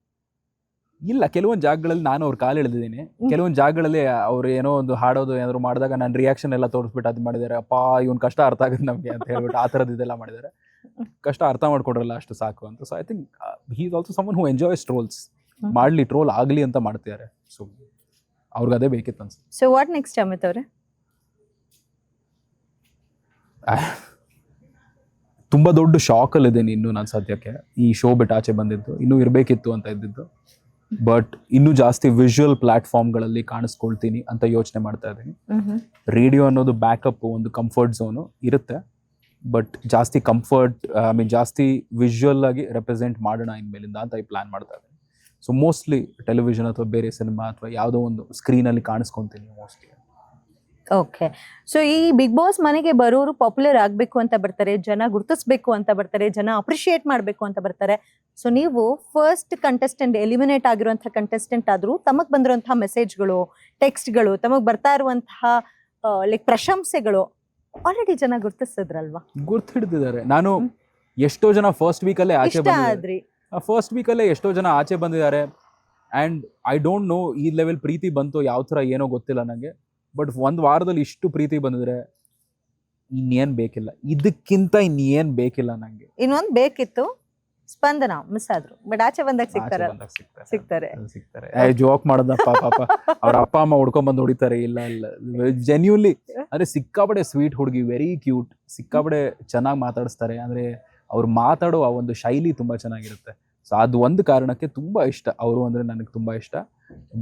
ಇಲ್ಲ ಕೆಲವೊಂದು ಜಾಗಗಳಲ್ಲಿ ನಾನು ಅವ್ರ ಕಾಲು ಎಳೆದಿದ್ದೀನಿ. ಕೆಲವೊಂದು ಜಾಗಗಳಲ್ಲಿ ಅವ್ರು ಏನೋ ಒಂದು ಹಾಡೋದು ಏನಾದ್ರು ಮಾಡಿದಾಗ ನಾನು ರಿಯಾಕ್ಷನ್ ಎಲ್ಲ ತೋರಿಸ್ಬಿಟ್ಟು ಅದು ಮಾಡಿದ್ದಾರೆ ಅಪ್ಪ ಇವ್ನ ಕಷ್ಟ ಅರ್ಥ ಆಗುತ್ತೆ ನಮಗೆ ಅಂತ ಹೇಳ್ಬಿಟ್ಟು ಆ ಥರದ್ದು ಇದೆಲ್ಲ ಮಾಡಿದ್ದಾರೆ ಕಷ್ಟ ಅರ್ಥ ಮಾಡ್ಕೊಡ್ರಲ್ಲ ಅಷ್ಟು ಸಾಕು ಅಂತ. So I think he is also someone who enjoys trolls ಮಾಡಲಿ ಮಾಡ್ಲಿ ಟ್ರೋಲ್ ಆಗಲಿ ಅಂತ ಮಾಡ್ತಿದ್ದಾರೆ ಸೊ ಅವ್ರಿಗೆ ಅದೇ ಬೇಕಿತ್ತು ಅನ್ಸುತ್ತೆ. ಸೊ ವಾಟ್ ನೆಕ್ಸ್ಟ್ ಅಮಿತ್ ಅವರೇ? ತುಂಬ ದೊಡ್ಡ ಶಾಕಲ್ಲಿದ್ದೀನಿ ಇನ್ನೂ ನಾನು ಸದ್ಯಕ್ಕೆ. ಈ ಶೋ ಬಿಟ್ಟು ಆಚೆ ಬಂದಿದ್ದು. ಇನ್ನೂ ಇರಬೇಕಿತ್ತು ಅಂತ ಇದ್ದಿದ್ದು. ಬಟ್ ಇನ್ನೂ ಜಾಸ್ತಿ ವಿಜುವಲ್ ಪ್ಲಾಟ್ಫಾರ್ಮ್ಗಳಲ್ಲಿ ಕಾಣಿಸ್ಕೊಳ್ತೀನಿ ಅಂತ ಯೋಚನೆ ಮಾಡ್ತಾ ಇದ್ದೀನಿ. ರೇಡಿಯೋ ಅನ್ನೋದು ಬ್ಯಾಕಪ್ ಒಂದು ಕಂಫರ್ಟ್ ಝೋನು ಇರುತ್ತೆ. ಬಟ್ ಜಾಸ್ತಿ ಕಂಫರ್ಟ್ ಐ ಮೀನ್ ಜಾಸ್ತಿ ವಿಜುವಲ್ ಆಗಿ ರೆಪ್ರೆಸೆಂಟ್ ಮಾಡೋಣ ಇನ್ಮೇಲಿಂದ ಅಂತ ಈ ಪ್ಲಾನ್ ಮಾಡ್ತಾ ಇದ್ದೀನಿ. ಸೊ ಮೋಸ್ಟ್ಲಿ ಟೆಲಿವಿಷನ್ ಅಥವಾ ಬೇರೆ ಸಿನಿಮಾ ಅಥವಾ ಯಾವುದೋ ಒಂದು ಸ್ಕ್ರೀನಲ್ಲಿ ಕಾಣಿಸ್ಕೊತೀನಿ ಮೋಸ್ಟ್ಲಿ ಓಕೆ ಸೊ ಈ ಬಿಗ್ ಬಾಸ್ ಮನೆಗೆ ಬರೋರು ಪಾಪ್ಯುಲರ್ ಆಗಬೇಕು ಅಂತ ಬರ್ತಾರೆ, ಜನ ಗುರುತಿಸ್ಬೇಕು ಅಂತ ಬರ್ತಾರೆ, ಜನ ಅಪ್ರಿಷಿಯೇಟ್ ಮಾಡಬೇಕು ಅಂತ ಬರ್ತಾರೆ. ಸೊ ನೀವು ಫಸ್ಟ್ ಕಂಟೆಸ್ಟೆಂಟ್ ಎಲಿಮಿನೇಟ್ ಆಗಿರುವಂಥ ಕಂಟೆಸ್ಟೆಂಟ್ ಆದರೂ ತಮಗೆ ಬಂದಿರುವಂತಹ ಮೆಸೇಜ್ಗಳು ಟೆಕ್ಸ್ಟ್ಗಳು ತಮಗೆ ಬರ್ತಾ ಇರುವಂತಹ ಲೈಕ್ ಪ್ರಶಂಸೆಗಳು ಆಲ್ರೆಡಿ ಜನ ಗುರ್ತಿಸಿದ್ರಲ್ವಾ? ಗುರ್ತು ಹಿಡಿದಿದ್ದಾರೆ ನಾನು ಎಷ್ಟೋ ಜನ ಫಸ್ಟ್ ವೀಕಲ್ಲೇ ಆಚೆ ಇಷ್ಟ ಬಂದಿದ್ದಾರೆ. ಆದ್ರಿ. ಫಸ್ಟ್ ವೀಕಲ್ಲೇ ಎಷ್ಟೋ ಜನ ಆಚೆ ಬಂದಿದ್ದಾರೆ. ಆ್ಯಂಡ್ ಐ ಡೋಂಟ್ ನೋ ಈ ಲೆವೆಲ್ ಪ್ರೀತಿ ಬಂತು ಯಾವ ಥರ ಏನೋ ಗೊತ್ತಿಲ್ಲ ನನಗೆ ಬಟ್ ಒಂದು ವಾರದಲ್ಲಿ ಇಷ್ಟು ಪ್ರೀತಿ ಬಂದಿದ್ರೆ ಇನ್ನೇನು ಬೇಕಿಲ್ಲ. ಇದಕ್ಕಿಂತ ಇನ್ನೇನು ಬೇಕಿಲ್ಲ ನನಗೆ ಇನ್ನೊಂದು ಬೇಕಿತ್ತು. ಸ್ಪಂದನ ಮಿಸ್ ಆದ್ರು. ಬಟ್ ಆಚೆ ಬಂದಾಗ ಸಿಗ್ತಾರ ಸಿಗ್ತಾರೆ. ಸಿಗ್ತಾರೆ. ಜೋಕ್ ಮಾಡೋದಪ್ಪ ಪಾಪ. ಅವ್ರ ಅಪ್ಪ ಅಮ್ಮ ಹುಡ್ಕೊಂಡ್ ಬಂದು ಹೊಡಿತಾರೆ ಇಲ್ಲ ಇಲ್ಲ. ಜೆನ್ಯೂನ್ಲಿ ಅಂದ್ರೆ ಸಿಕ್ಕಾಪಡೆ ಸ್ವೀಟ್ ಹುಡುಗಿ ವೆರಿ ಕ್ಯೂಟ್ ಸಿಕ್ಕಾಪಡೆ ಚೆನ್ನಾಗಿ ಮಾತಾಡಿಸ್ತಾರೆ. ಅಂದ್ರೆ ಅವ್ರು ಮಾತಾಡೋ ಆ ಒಂದು ಶೈಲಿ ತುಂಬಾ ಚೆನ್ನಾಗಿರುತ್ತೆ. ಸೊ ಅದು ಒಂದು ಕಾರಣಕ್ಕೆ ತುಂಬಾ ಇಷ್ಟ. ಅವರು ಅಂದ್ರೆ ನನಗೆ ತುಂಬಾ ಇಷ್ಟ.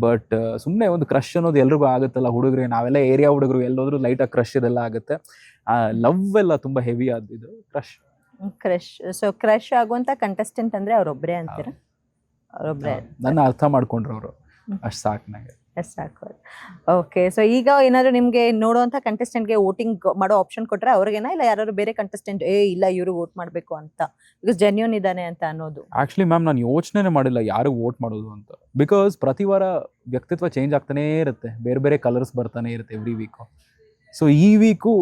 ಬಟ್ ಸುಮ್ಮನೆ ಒಂದು ಕ್ರಶ್ ಅನ್ನೋದು ಎಲ್ರಿಗೂ ಆಗುತ್ತಲ್ಲ ಹುಡುಗರು. ನಾವೆಲ್ಲ ಏರಿಯಾ ಹುಡುಗರು ಎಲ್ಲೋದ್ರೂ ಲೈಟಾಗಿ ಕ್ರಶ್ ಇದೆಲ್ಲ ಆಗುತ್ತೆ. ಲವ್ ಎಲ್ಲ ತುಂಬಾ ಹೆವಿ ಆದಿದ್ದು ಕ್ರಶ್ ಕ್ರಶ್ ಸೊ ಕ್ರಶ್ ಆಗುವಂತ ಕಂಟೆಸ್ಟೆಂಟ್ ಅಂದ್ರೆ ಅವ್ರೊಬ್ರೇ ಅಂತೀರಾ? ಅವ್ರೊಬ್ರೇ. ನನ್ನ ಅರ್ಥ ಮಾಡ್ಕೊಂಡ್ರು ಅವರು. ಅಷ್ಟು ಸಾಕು ನನಗೆ ಎಸ್ ಸಾಕು ಓಕೆ ಸೊ ಈಗ ಏನಾದ್ರು ನಿಮಗೆ ನೋಡುವಂಥ ಕಂಟೆಸ್ಟೆಂಟ್ಗೆ ವೋಟಿಂಗ್ ಮಾಡೋ ಆಪ್ಷನ್ ಕೊಟ್ಟರೆ ಅವ್ರಿಗೇನ? ಇಲ್ಲ ಯಾರು ಬೇರೆ ಕಂಟೆಸ್ಟೆಂಟ್ ಏ ಇಲ್ಲ ಇವರು ವೋಟ್ ಮಾಡಬೇಕು ಅಂತ. ಬಿಕಾಸ್ ಜೆನ್ಯೂನ್ ಇದ್ದಾನೆ ಅಂತ ಅನ್ನೋದು. ಆ್ಯಕ್ಚುಲಿ ಮ್ಯಾಮ್ ನಾನು ಯೋಚನೆ ಮಾಡಿಲ್ಲ ಯಾರು ವೋಟ್ ಮಾಡೋದು ಅಂತ. ಬಿಕಾಸ್ ಪ್ರತಿ ವಾರ ವ್ಯಕ್ತಿತ್ವ ಚೇಂಜ್ ಆಗ್ತಾನೇ ಇರುತ್ತೆ. ಬೇರೆ ಬೇರೆ ಕಲರ್ಸ್ ಬರ್ತಾನೆ ಇರುತ್ತೆ ಎವ್ರಿ ವೀಕು ಸೊ ಈ ವೀಕು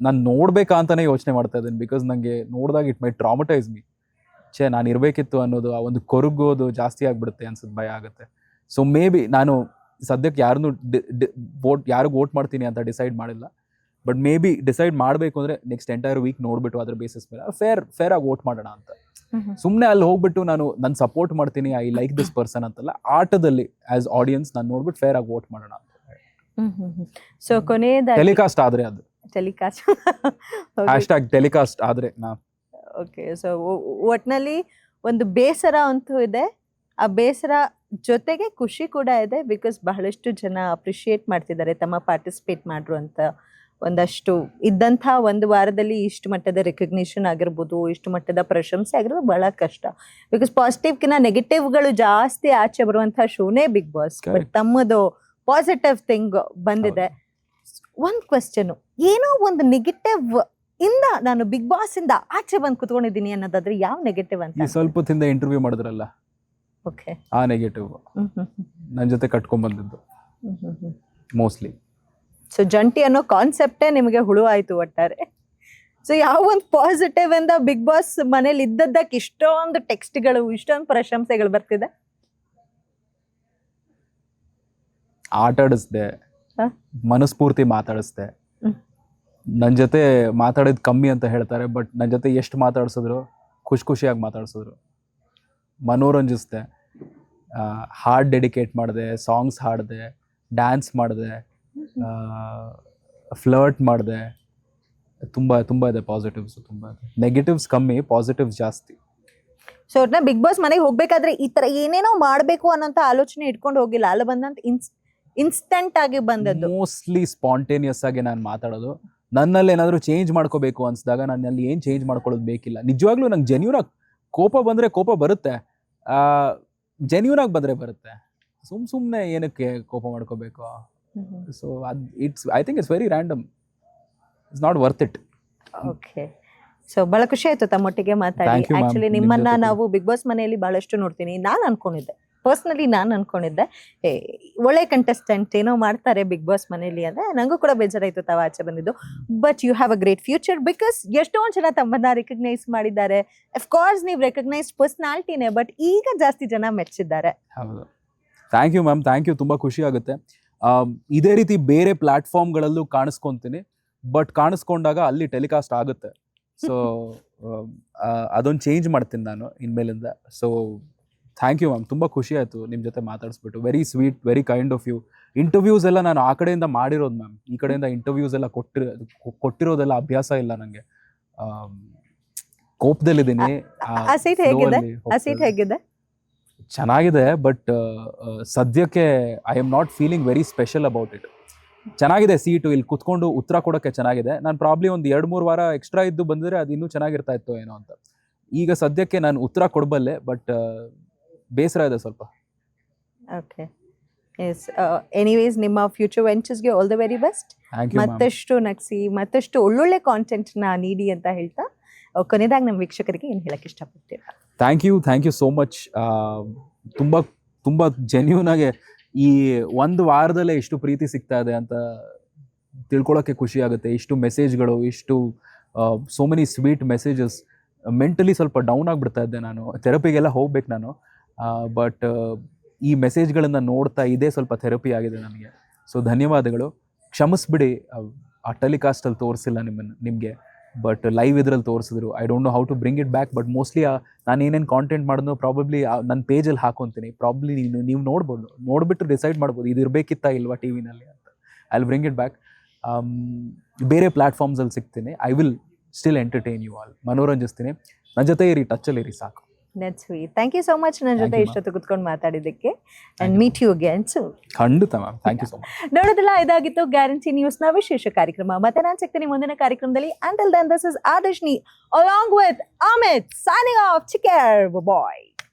ನಾನು ನೋಡ್ಬೇಕಾ ಅಂತಾನೆ ಯೋಚನೆ ಮಾಡ್ತಾ ಇದ್ದೀನಿ ಬಿಕಾಸ್ ನನಗೆ ನೋಡಿದಾಗ ಇಟ್ ಮೈ ಟ್ರಾಮಟೈಸ್ ಮಿ ಛೇ ನಾನು ಇರಬೇಕಿತ್ತು ಅನ್ನೋದು ಆ ಒಂದು ಕೊರಗೋದು ಜಾಸ್ತಿ ಆಗಿಬಿಡುತ್ತೆ ಅನ್ಸುತ್ತೆ ಭಯ ಆಗುತ್ತೆ. ಸೊ ಮೇ ಬಿ ನಾನು ಸದ್ಯಕ್ಕೆ ಯಾರನ್ನು ವೋಟ್ ಯಾರಿಗೆ ವೋಟ್ ಮಾಡ್ತೀನಿ ಅಂತ ಡಿಸೈಡ್ ಮಾಡಿಲ್ಲ. ಬಟ್ ಮೇ ಬಿ ಡಿಸೈಡ್ ಮಾಡಬೇಕು ಅಂದರೆ ನೆಕ್ಸ್ಟ್ ಎಂಟೈರ್ ವೀಕ್ ನೋಡ್ಬಿಟ್ಟು ಅದ್ರ ಬೇಸಿಸ್ ಮೇಲೆ ಫೇರ್ ಫೇರ್ ಆಗಿ ವೋಟ್ ಮಾಡೋಣ ಅಂತ. ಸುಮ್ಮನೆ ಅಲ್ಲಿ ಹೋಗ್ಬಿಟ್ಟು ನಾನು ನನ್ನ ಸಪೋರ್ಟ್ ಮಾಡ್ತೀನಿ ಐ ಲೈಕ್ ದಿಸ್ ಪರ್ಸನ್ ಅಂತಲ್ಲ ಆಟದಲ್ಲಿ ಆಸ್ ಆಡಿಯನ್ಸ್ ನಾನು ನೋಡ್ಬಿಟ್ಟು ಫೇರ್ ಆಗಿ ವೋಟ್ ಮಾಡೋಣ ಸೊ ಕೊನೆಯದಾಗಿ ಟೆಲಿಕಾಸ್ಟ್ ಆದ್ರೆ ಅದು. ಟೆಲಿಕಾಸ್ಟ್ ಹ್ಯಾಶ್ ಟ್ಯಾಗ್ ಟೆಲಿಕಾಸ್ಟ್ ಆದ್ರೆ ನಾ ಓಕೆ ಸೊ ಒಟ್ನಲ್ಲಿ ಒಂದು ಬೇಸರ ಅಂತೂ ಇದೆ. ಆ ಬೇಸರ ಜೊತೆಗೆ ಖುಷಿ ಕೂಡ ಇದೆ ಬಿಕಾಸ್ ಬಹಳಷ್ಟು ಜನ ಅಪ್ರಿಷಿಯೇಟ್ ಮಾಡ್ತಿದ್ದಾರೆ ತಮ್ಮ ಪಾರ್ಟಿಸಿಪೇಟ್ ಮಾಡ್ರು ಅಂತ. ಒಂದಷ್ಟು ಇದ್ದಂಥ ಒಂದು ವಾರದಲ್ಲಿ ಇಷ್ಟು ಮಟ್ಟದ ರೆಕಗ್ನಿಷನ್ ಆಗಿರ್ಬೋದು ಇಷ್ಟು ಮಟ್ಟದ ಪ್ರಶಂಸೆ ಆಗಿರೋದು ಬಹಳ ಕಷ್ಟ. ಬಿಕಾಸ್ ಪಾಸಿಟಿವ್ಕಿನ್ನ ನೆಗೆಟಿವ್ಗಳು ಜಾಸ್ತಿ ಆಚೆ ಬರುವಂತಹ ಶೋನೇ ಬಿಗ್ ಬಾಸ್ ಬಟ್ ತಮ್ಮದು ಪಾಸಿಟಿವ್ ಥಿಂಗ್ ಬಂದಿದೆ. ಒಂದು ಕ್ವೆಶ್ಚನ್ ಏನೋ ಒಂದು ನೆಗೆಟಿವ್ ಇಂದ ನಾನು ಬಿಗ್ ಬಾಸ್ ಇಂದ ಆಚೆ ಬಂದು ಕುತ್ಕೊಂಡಿದ್ದೀನಿ ಅನ್ನೋದಾದ್ರೆ ಯಾವ ನೆಗೆಟಿವ್ ಈ ಅಂತ ಸ್ವಲ್ಪ ಹೊತ್ತಿಂದ ಇಂಟರ್ವ್ಯೂ ಮಾಡಿದ್ರಲ್ಲ? ಓಕೆ ಆ ನೆಗೆಟಿವ್ ನನ್ನ ಜೊತೆ ಕಟ್ಕೊಂಡ್ ಬಂದಿದ್ದು. ಮೋಸ್ಟ್ಲಿ ಸೊ ಜಂಟಿ ಅನ್ನೋ ಕಾನ್ಸೆಪ್ಟೇ ನಿಮಗೆ ಹುಳು ಆಯ್ತು ಒಟ್ಟಾರೆ. ಸೊ ಯಾವ ಒಂದು ಪಾಸಿಟಿವ್ ಇಂದ ಬಿಗ್ ಬಾಸ್ ಮನೇಲಿ ಇದ್ದದ್ದಕ್ಕೆ ಇಷ್ಟೊಂದು ಟೆಕ್ಸ್ಟ್ಗಳು ಇಷ್ಟೊಂದು ಪ್ರಶಂಸೆಗಳು ಬರ್ತಿದೆ? ಆಟಾಡಿಸ್ದೆ? ಮನಸ್ಫೂರ್ತಿ ಮಾತಾಡಿಸ್ದೆ. ನನ್ನ ಜೊತೆ ಮಾತಾಡೋದು ಕಮ್ಮಿ ಅಂತ ಹೇಳ್ತಾರೆ ಬಟ್ ನನ್ನ ಜೊತೆ ಎಷ್ಟು ಮಾತಾಡ್ಸಿದ್ರು ಖುಷಿ ಖುಷಿಯಾಗಿ ಮಾತಾಡ್ಸಿದ್ರು. ಮನೋರಂಜಿಸ್ದೆ ಹಾಡ್ ಡೆಡಿಕೇಟ್ ಮಾಡಿದೆ ಸಾಂಗ್ಸ್ ಹಾಡಿದೆ ಡ್ಯಾನ್ಸ್ ಮಾಡಿದೆ ಫ್ಲರ್ಟ್ ಮಾಡಿದೆ. ತುಂಬ ತುಂಬ ಇದೆ ಪಾಸಿಟಿವ್ಸ್ ತುಂಬ ಇದೆ. ನೆಗೆಟಿವ್ಸ್ ಕಮ್ಮಿ ಪಾಸಿಟಿವ್ಸ್ ಜಾಸ್ತಿ. ಸೊ ಅವ್ರನ್ನ ಬಿಗ್ ಬಾಸ್ ಮನೆಗೆ ಹೋಗ್ಬೇಕಾದ್ರೆ ಈ ತರ ಏನೇನೋ ಮಾಡಬೇಕು ಅನ್ನೋಂಥ ಆಲೋಚನೆ ಇಟ್ಕೊಂಡು ಹೋಗಿಲ್ಲ. ಅಲ್ಲಿ ಬಂದಂತ ಇನ್ಸ್ ಇನ್ಸ್ಟೆಂಟ್ ಆಗಿ ಬಂದದ್ದು. ಮೋಸ್ಟ್ಲಿ ಸ್ಪಾಂಟೇನಿಯಸ್ ಆಗಿ ನಾನು ಮಾತಾಡೋದು. ನನ್ನಲ್ಲಿ ಏನಾದರೂ ಚೇಂಜ್ ಮಾಡ್ಕೋಬೇಕು ಅನಿಸಿದಾಗ ನನ್ನಲ್ಲಿ ಏನು ಚೇಂಜ್ ಮಾಡ್ಕೊಳ್ಳೋದು ಬೇಕಿಲ್ಲ. ನಿಜವಾಗ್ಲೂ ನಂಗೆ ಜೆನ್ಯೂನ್ ಆಗಿ ಕೋಪ ಬಂದರೆ ಕೋಪ ಬರುತ್ತೆ. ಜೆನ್ಯೂನ್ ಆಗಿ ಬಂದರೆ ಬರುತ್ತೆ. ಸುಮ್ ಸುಮ್ಮನೆ ಏನಕ್ಕೆ ಕೋಪ ಮಾಡ್ಕೋಬೇಕು? ಸೊ ಅದು it's I think it's very random it's not worth it okay so ಬಹಳ ಖುಷಿ ಆಯ್ತು ತಮ್ಮೊಟ್ಟಿಗೆ ಮಾತಾಡಿ. ಆಕ್ಚುಲಿ ನಿಮ್ಮನ್ನ ನಾವು ಬಿಗ್ ಬಾಸ್ ಮನೆಯಲ್ಲಿ ಬಹಳಷ್ಟು ನೋಡ್ತೀನಿ. ನಾನು ಅನ್ಕೊಂಡಿದ್ದೆ. ಪರ್ಸ್ನಲಿ ನಾನು ಅನ್ಕೊಂಡಿದ್ದೆ ಏ, ಒಳ್ಳೆ ಕಂಟೆಸ್ಟೆಂಟ್ ಏನೋ ಮಾಡ್ತಾರೆ ಬಿಗ್ ಬಾಸ್ ಮನೇಲಿ ಅಂದರೆ ನನಗೂ ಕೂಡ ಬೇಜಾರಾಯಿತು ತಾವು ಆಚೆ ಬಂದಿದ್ದು. But you have a great future because ಎಷ್ಟೊಂದು ಜನ ತಮ್ಮನ್ನ ರೆಕಗ್ನೈಸ್ ಮಾಡಿದ್ದಾರೆ. ಕೋರ್ಸ್ ನೀವು ರೆಕಗ್ನೈಸ್ ಪರ್ಸ್ನಾಲಿಟಿನೇ ಬಟ್ ಈಗ ಜಾಸ್ತಿ ಜನ ಮೆಚ್ಚಿದ್ದಾರೆ. ಹೌದು. Thank you ma'am thank you ತುಂಬ ಖುಷಿ ಆಗುತ್ತೆ. ಆಮ್, ಇದೇ ರೀತಿ ಬೇರೆ ಪ್ಲ್ಯಾಟ್ಫಾರ್ಮ್ಗಳಲ್ಲೂ ಕಾಣಿಸ್ಕೊತೀನಿ. ಬಟ್ ಕಾಣಿಸ್ಕೊಂಡಾಗ ಅಲ್ಲಿ ಟೆಲಿಕಾಸ್ಟ್ ಆಗುತ್ತೆ. ಸೊ ಅದೊಂದು ಚೇಂಜ್ ಮಾಡ್ತೀನಿ ನಾನು ಇನ್ಮೇಲಿಂದ. ಸೊ ಥ್ಯಾಂಕ್ ಯು ಮ್ಯಾಮ್ ತುಂಬ ಖುಷಿ ಆಯಿತು ನಿಮ್ಮ ಜೊತೆ ಮಾತಾಡಿಸ್ಬಿಟ್ಟು. Very sweet very kind of you interviews ಎಲ್ಲ ನಾನು ಆ ಕಡೆಯಿಂದ ಮಾಡಿರೋದು ಮ್ಯಾಮ್. ಈ ಕಡೆಯಿಂದ ಇಂಟರ್ವ್ಯೂಸ್ ಎಲ್ಲ ಕೊಟ್ಟಿರೋ ಕೊಟ್ಟಿರೋದೆಲ್ಲ ಅಭ್ಯಾಸ ಇಲ್ಲ ನನಗೆ ಕೋಪದಲ್ಲಿದ್ದೀನಿ. ಹೇಗಿದೆ? ಚೆನ್ನಾಗಿದೆ ಬಟ್ ಸದ್ಯಕ್ಕೆ I am not feeling very special about it ಚೆನ್ನಾಗಿದೆ ಸೀಟು ಇಲ್ಲಿ ಕುತ್ಕೊಂಡು ಉತ್ತರ ಕೊಡೋಕ್ಕೆ ಚೆನ್ನಾಗಿದೆ. ನಾನು ಪ್ರಾಬ್ಲಿ ಒಂದು ಎರಡು ಮೂರು ವಾರ ಎಕ್ಸ್ಟ್ರಾ ಇದ್ದು ಬಂದರೆ ಅದು ಇನ್ನೂ ಚೆನ್ನಾಗಿರ್ತಾ ಇತ್ತು ಏನೋ ಅಂತ. ಈಗ ಸದ್ಯಕ್ಕೆ ನಾನು ಉತ್ತರ ಕೊಡಬಲ್ಲೆ ಬಟ್ ಬೇಸರ ಇದೆ ಸ್ವಲ್ಪ. ಓಕೆ ಎಸ್ ಎನಿವೇಸ್ ನಿಮ್ಮ future ವೆಂಚರ್ಸ್ಗೆ all the very best thank you ಮತ್ತಷ್ಟು ನಗಿಸಿ ಮತ್ತಷ್ಟು ಒಳ್ಳೊಳ್ಳೆ ಕಾಂಟೆಂಟ್ನ ನೀಡಿ ಅಂತ ಹೇಳ್ತಾ ಅಹ್, ಕೊನೆಯದಾಗಿ ನಮ್ಮ ವೀಕ್ಷಕರಿಗೆ ಏನು ಹೇಳಕ್ಕೆ ಇಷ್ಟಪಡ್ತೀರಾ? Thank you thank you so much ತುಂಬ ತುಂಬ ಜೆನ್ಯೂನ್ ಆಗಿ ಈ ಒಂದು ವಾರದಲ್ಲೇ ಇಷ್ಟು ಪ್ರೀತಿ ಸಿಗ್ತಾ ಇದೆ ಅಂತ ತಿಳ್ಕೊಳ್ಳೋಕ್ಕೆ ಖುಷಿ ಆಗುತ್ತೆ. ಇಷ್ಟು ಮೆಸೇಜ್ಗಳು ಇಷ್ಟು so many sweet messages mentally ಸ್ವಲ್ಪ ಡೌನ್ ಆಗಿಬಿಡ್ತಾ ಇದ್ದೆ ನಾನು. ಥೆರಪಿಗೆಲ್ಲ ಹೋಗ್ಬೇಕು ನಾನು. ಬಟ್ ಈ ಮೆಸೇಜ್ಗಳನ್ನು ನೋಡ್ತಾ ಇದೇ ಸ್ವಲ್ಪ ಥೆರಪಿ ಆಗಿದೆ ನನಗೆ ಸೊ ಧನ್ಯವಾದಗಳು. ಕ್ಷಮಿಸ್ಬಿಡಿ. ಆ ಟೆಲಿಕಾಸ್ಟಲ್ಲಿ ತೋರಿಸಿಲ್ಲ ನಿಮ್ಮನ್ನು, ನಿಮಗೆ. ಬಟ್ ಲೈವ್ ಇದರಲ್ಲಿ ತೋರಿಸಿದ್ರು. I don't know how to bring it back but mostly ನಾನು ಏನೇನು ಕಾಂಟೆಂಟ್ ಮಾಡಿದ್ನೋ ಪ್ರಾಬಬ್ಲಿ ನನ್ನ ಪೇಜಲ್ಲಿ ಹಾಕೊತೀನಿ. ಪ್ರಾಬ್ಲಿ ನೀನು, ನೀವು ನೋಡ್ಬೋದು. ನೋಡಿಬಿಟ್ಟು ಡಿಸೈಡ್ ಮಾಡ್ಬೋದು. ಇದು ಇರಬೇಕಿತ್ತಾ ಇಲ್ವಾ ಟಿ ವಿನಲ್ಲಿ ಅಂತ. ಐ ಬ್ರಿಂಗ್ ಇಟ್ ಬ್ಯಾಕ್ ಬೇರೆ ಪ್ಲ್ಯಾಟ್ಫಾರ್ಮ್ಸಲ್ಲಿ ಸಿಗ್ತೀನಿ. I will still entertain you all ಮನೋರಂಜಿಸ್ತೀನಿ. ನನ್ನ ಜೊತೆ ಇರಿ ಟಚ್ಚಲ್ಲಿ ಇರಿ, ಸಾಕು. ನೆಟ್ ವಿ ಥ್ಯಾಂಕ್ ಯು ಸೋ ಮಚ್ ನನ್ನ ಜೊತೆ ಇಷ್ಟೊತ್ತು ಕುತ್ಕೊಂಡು ಮಾತಾಡಿದ್ದಕ್ಕೆ. And and. Meet you again ಸು ಖಂಡಿತ ma'am thank you so much ನೋಡೋದಿಲ್ಲ ಇದಾಗಿತ್ತು. ಗ್ಯಾರಂಟಿ ನ್ಯೂಸ್ನ ವಿಶೇಷ ಕಾರ್ಯಕ್ರಮ. ಮತ್ತೆ ನಾನು ಸಿಗ್ತೀನಿ ಮುಂದಿನ ಕಾರ್ಯಕ್ರಮದಲ್ಲಿ. Until then this is Adarshini along with Amit signing off take care bye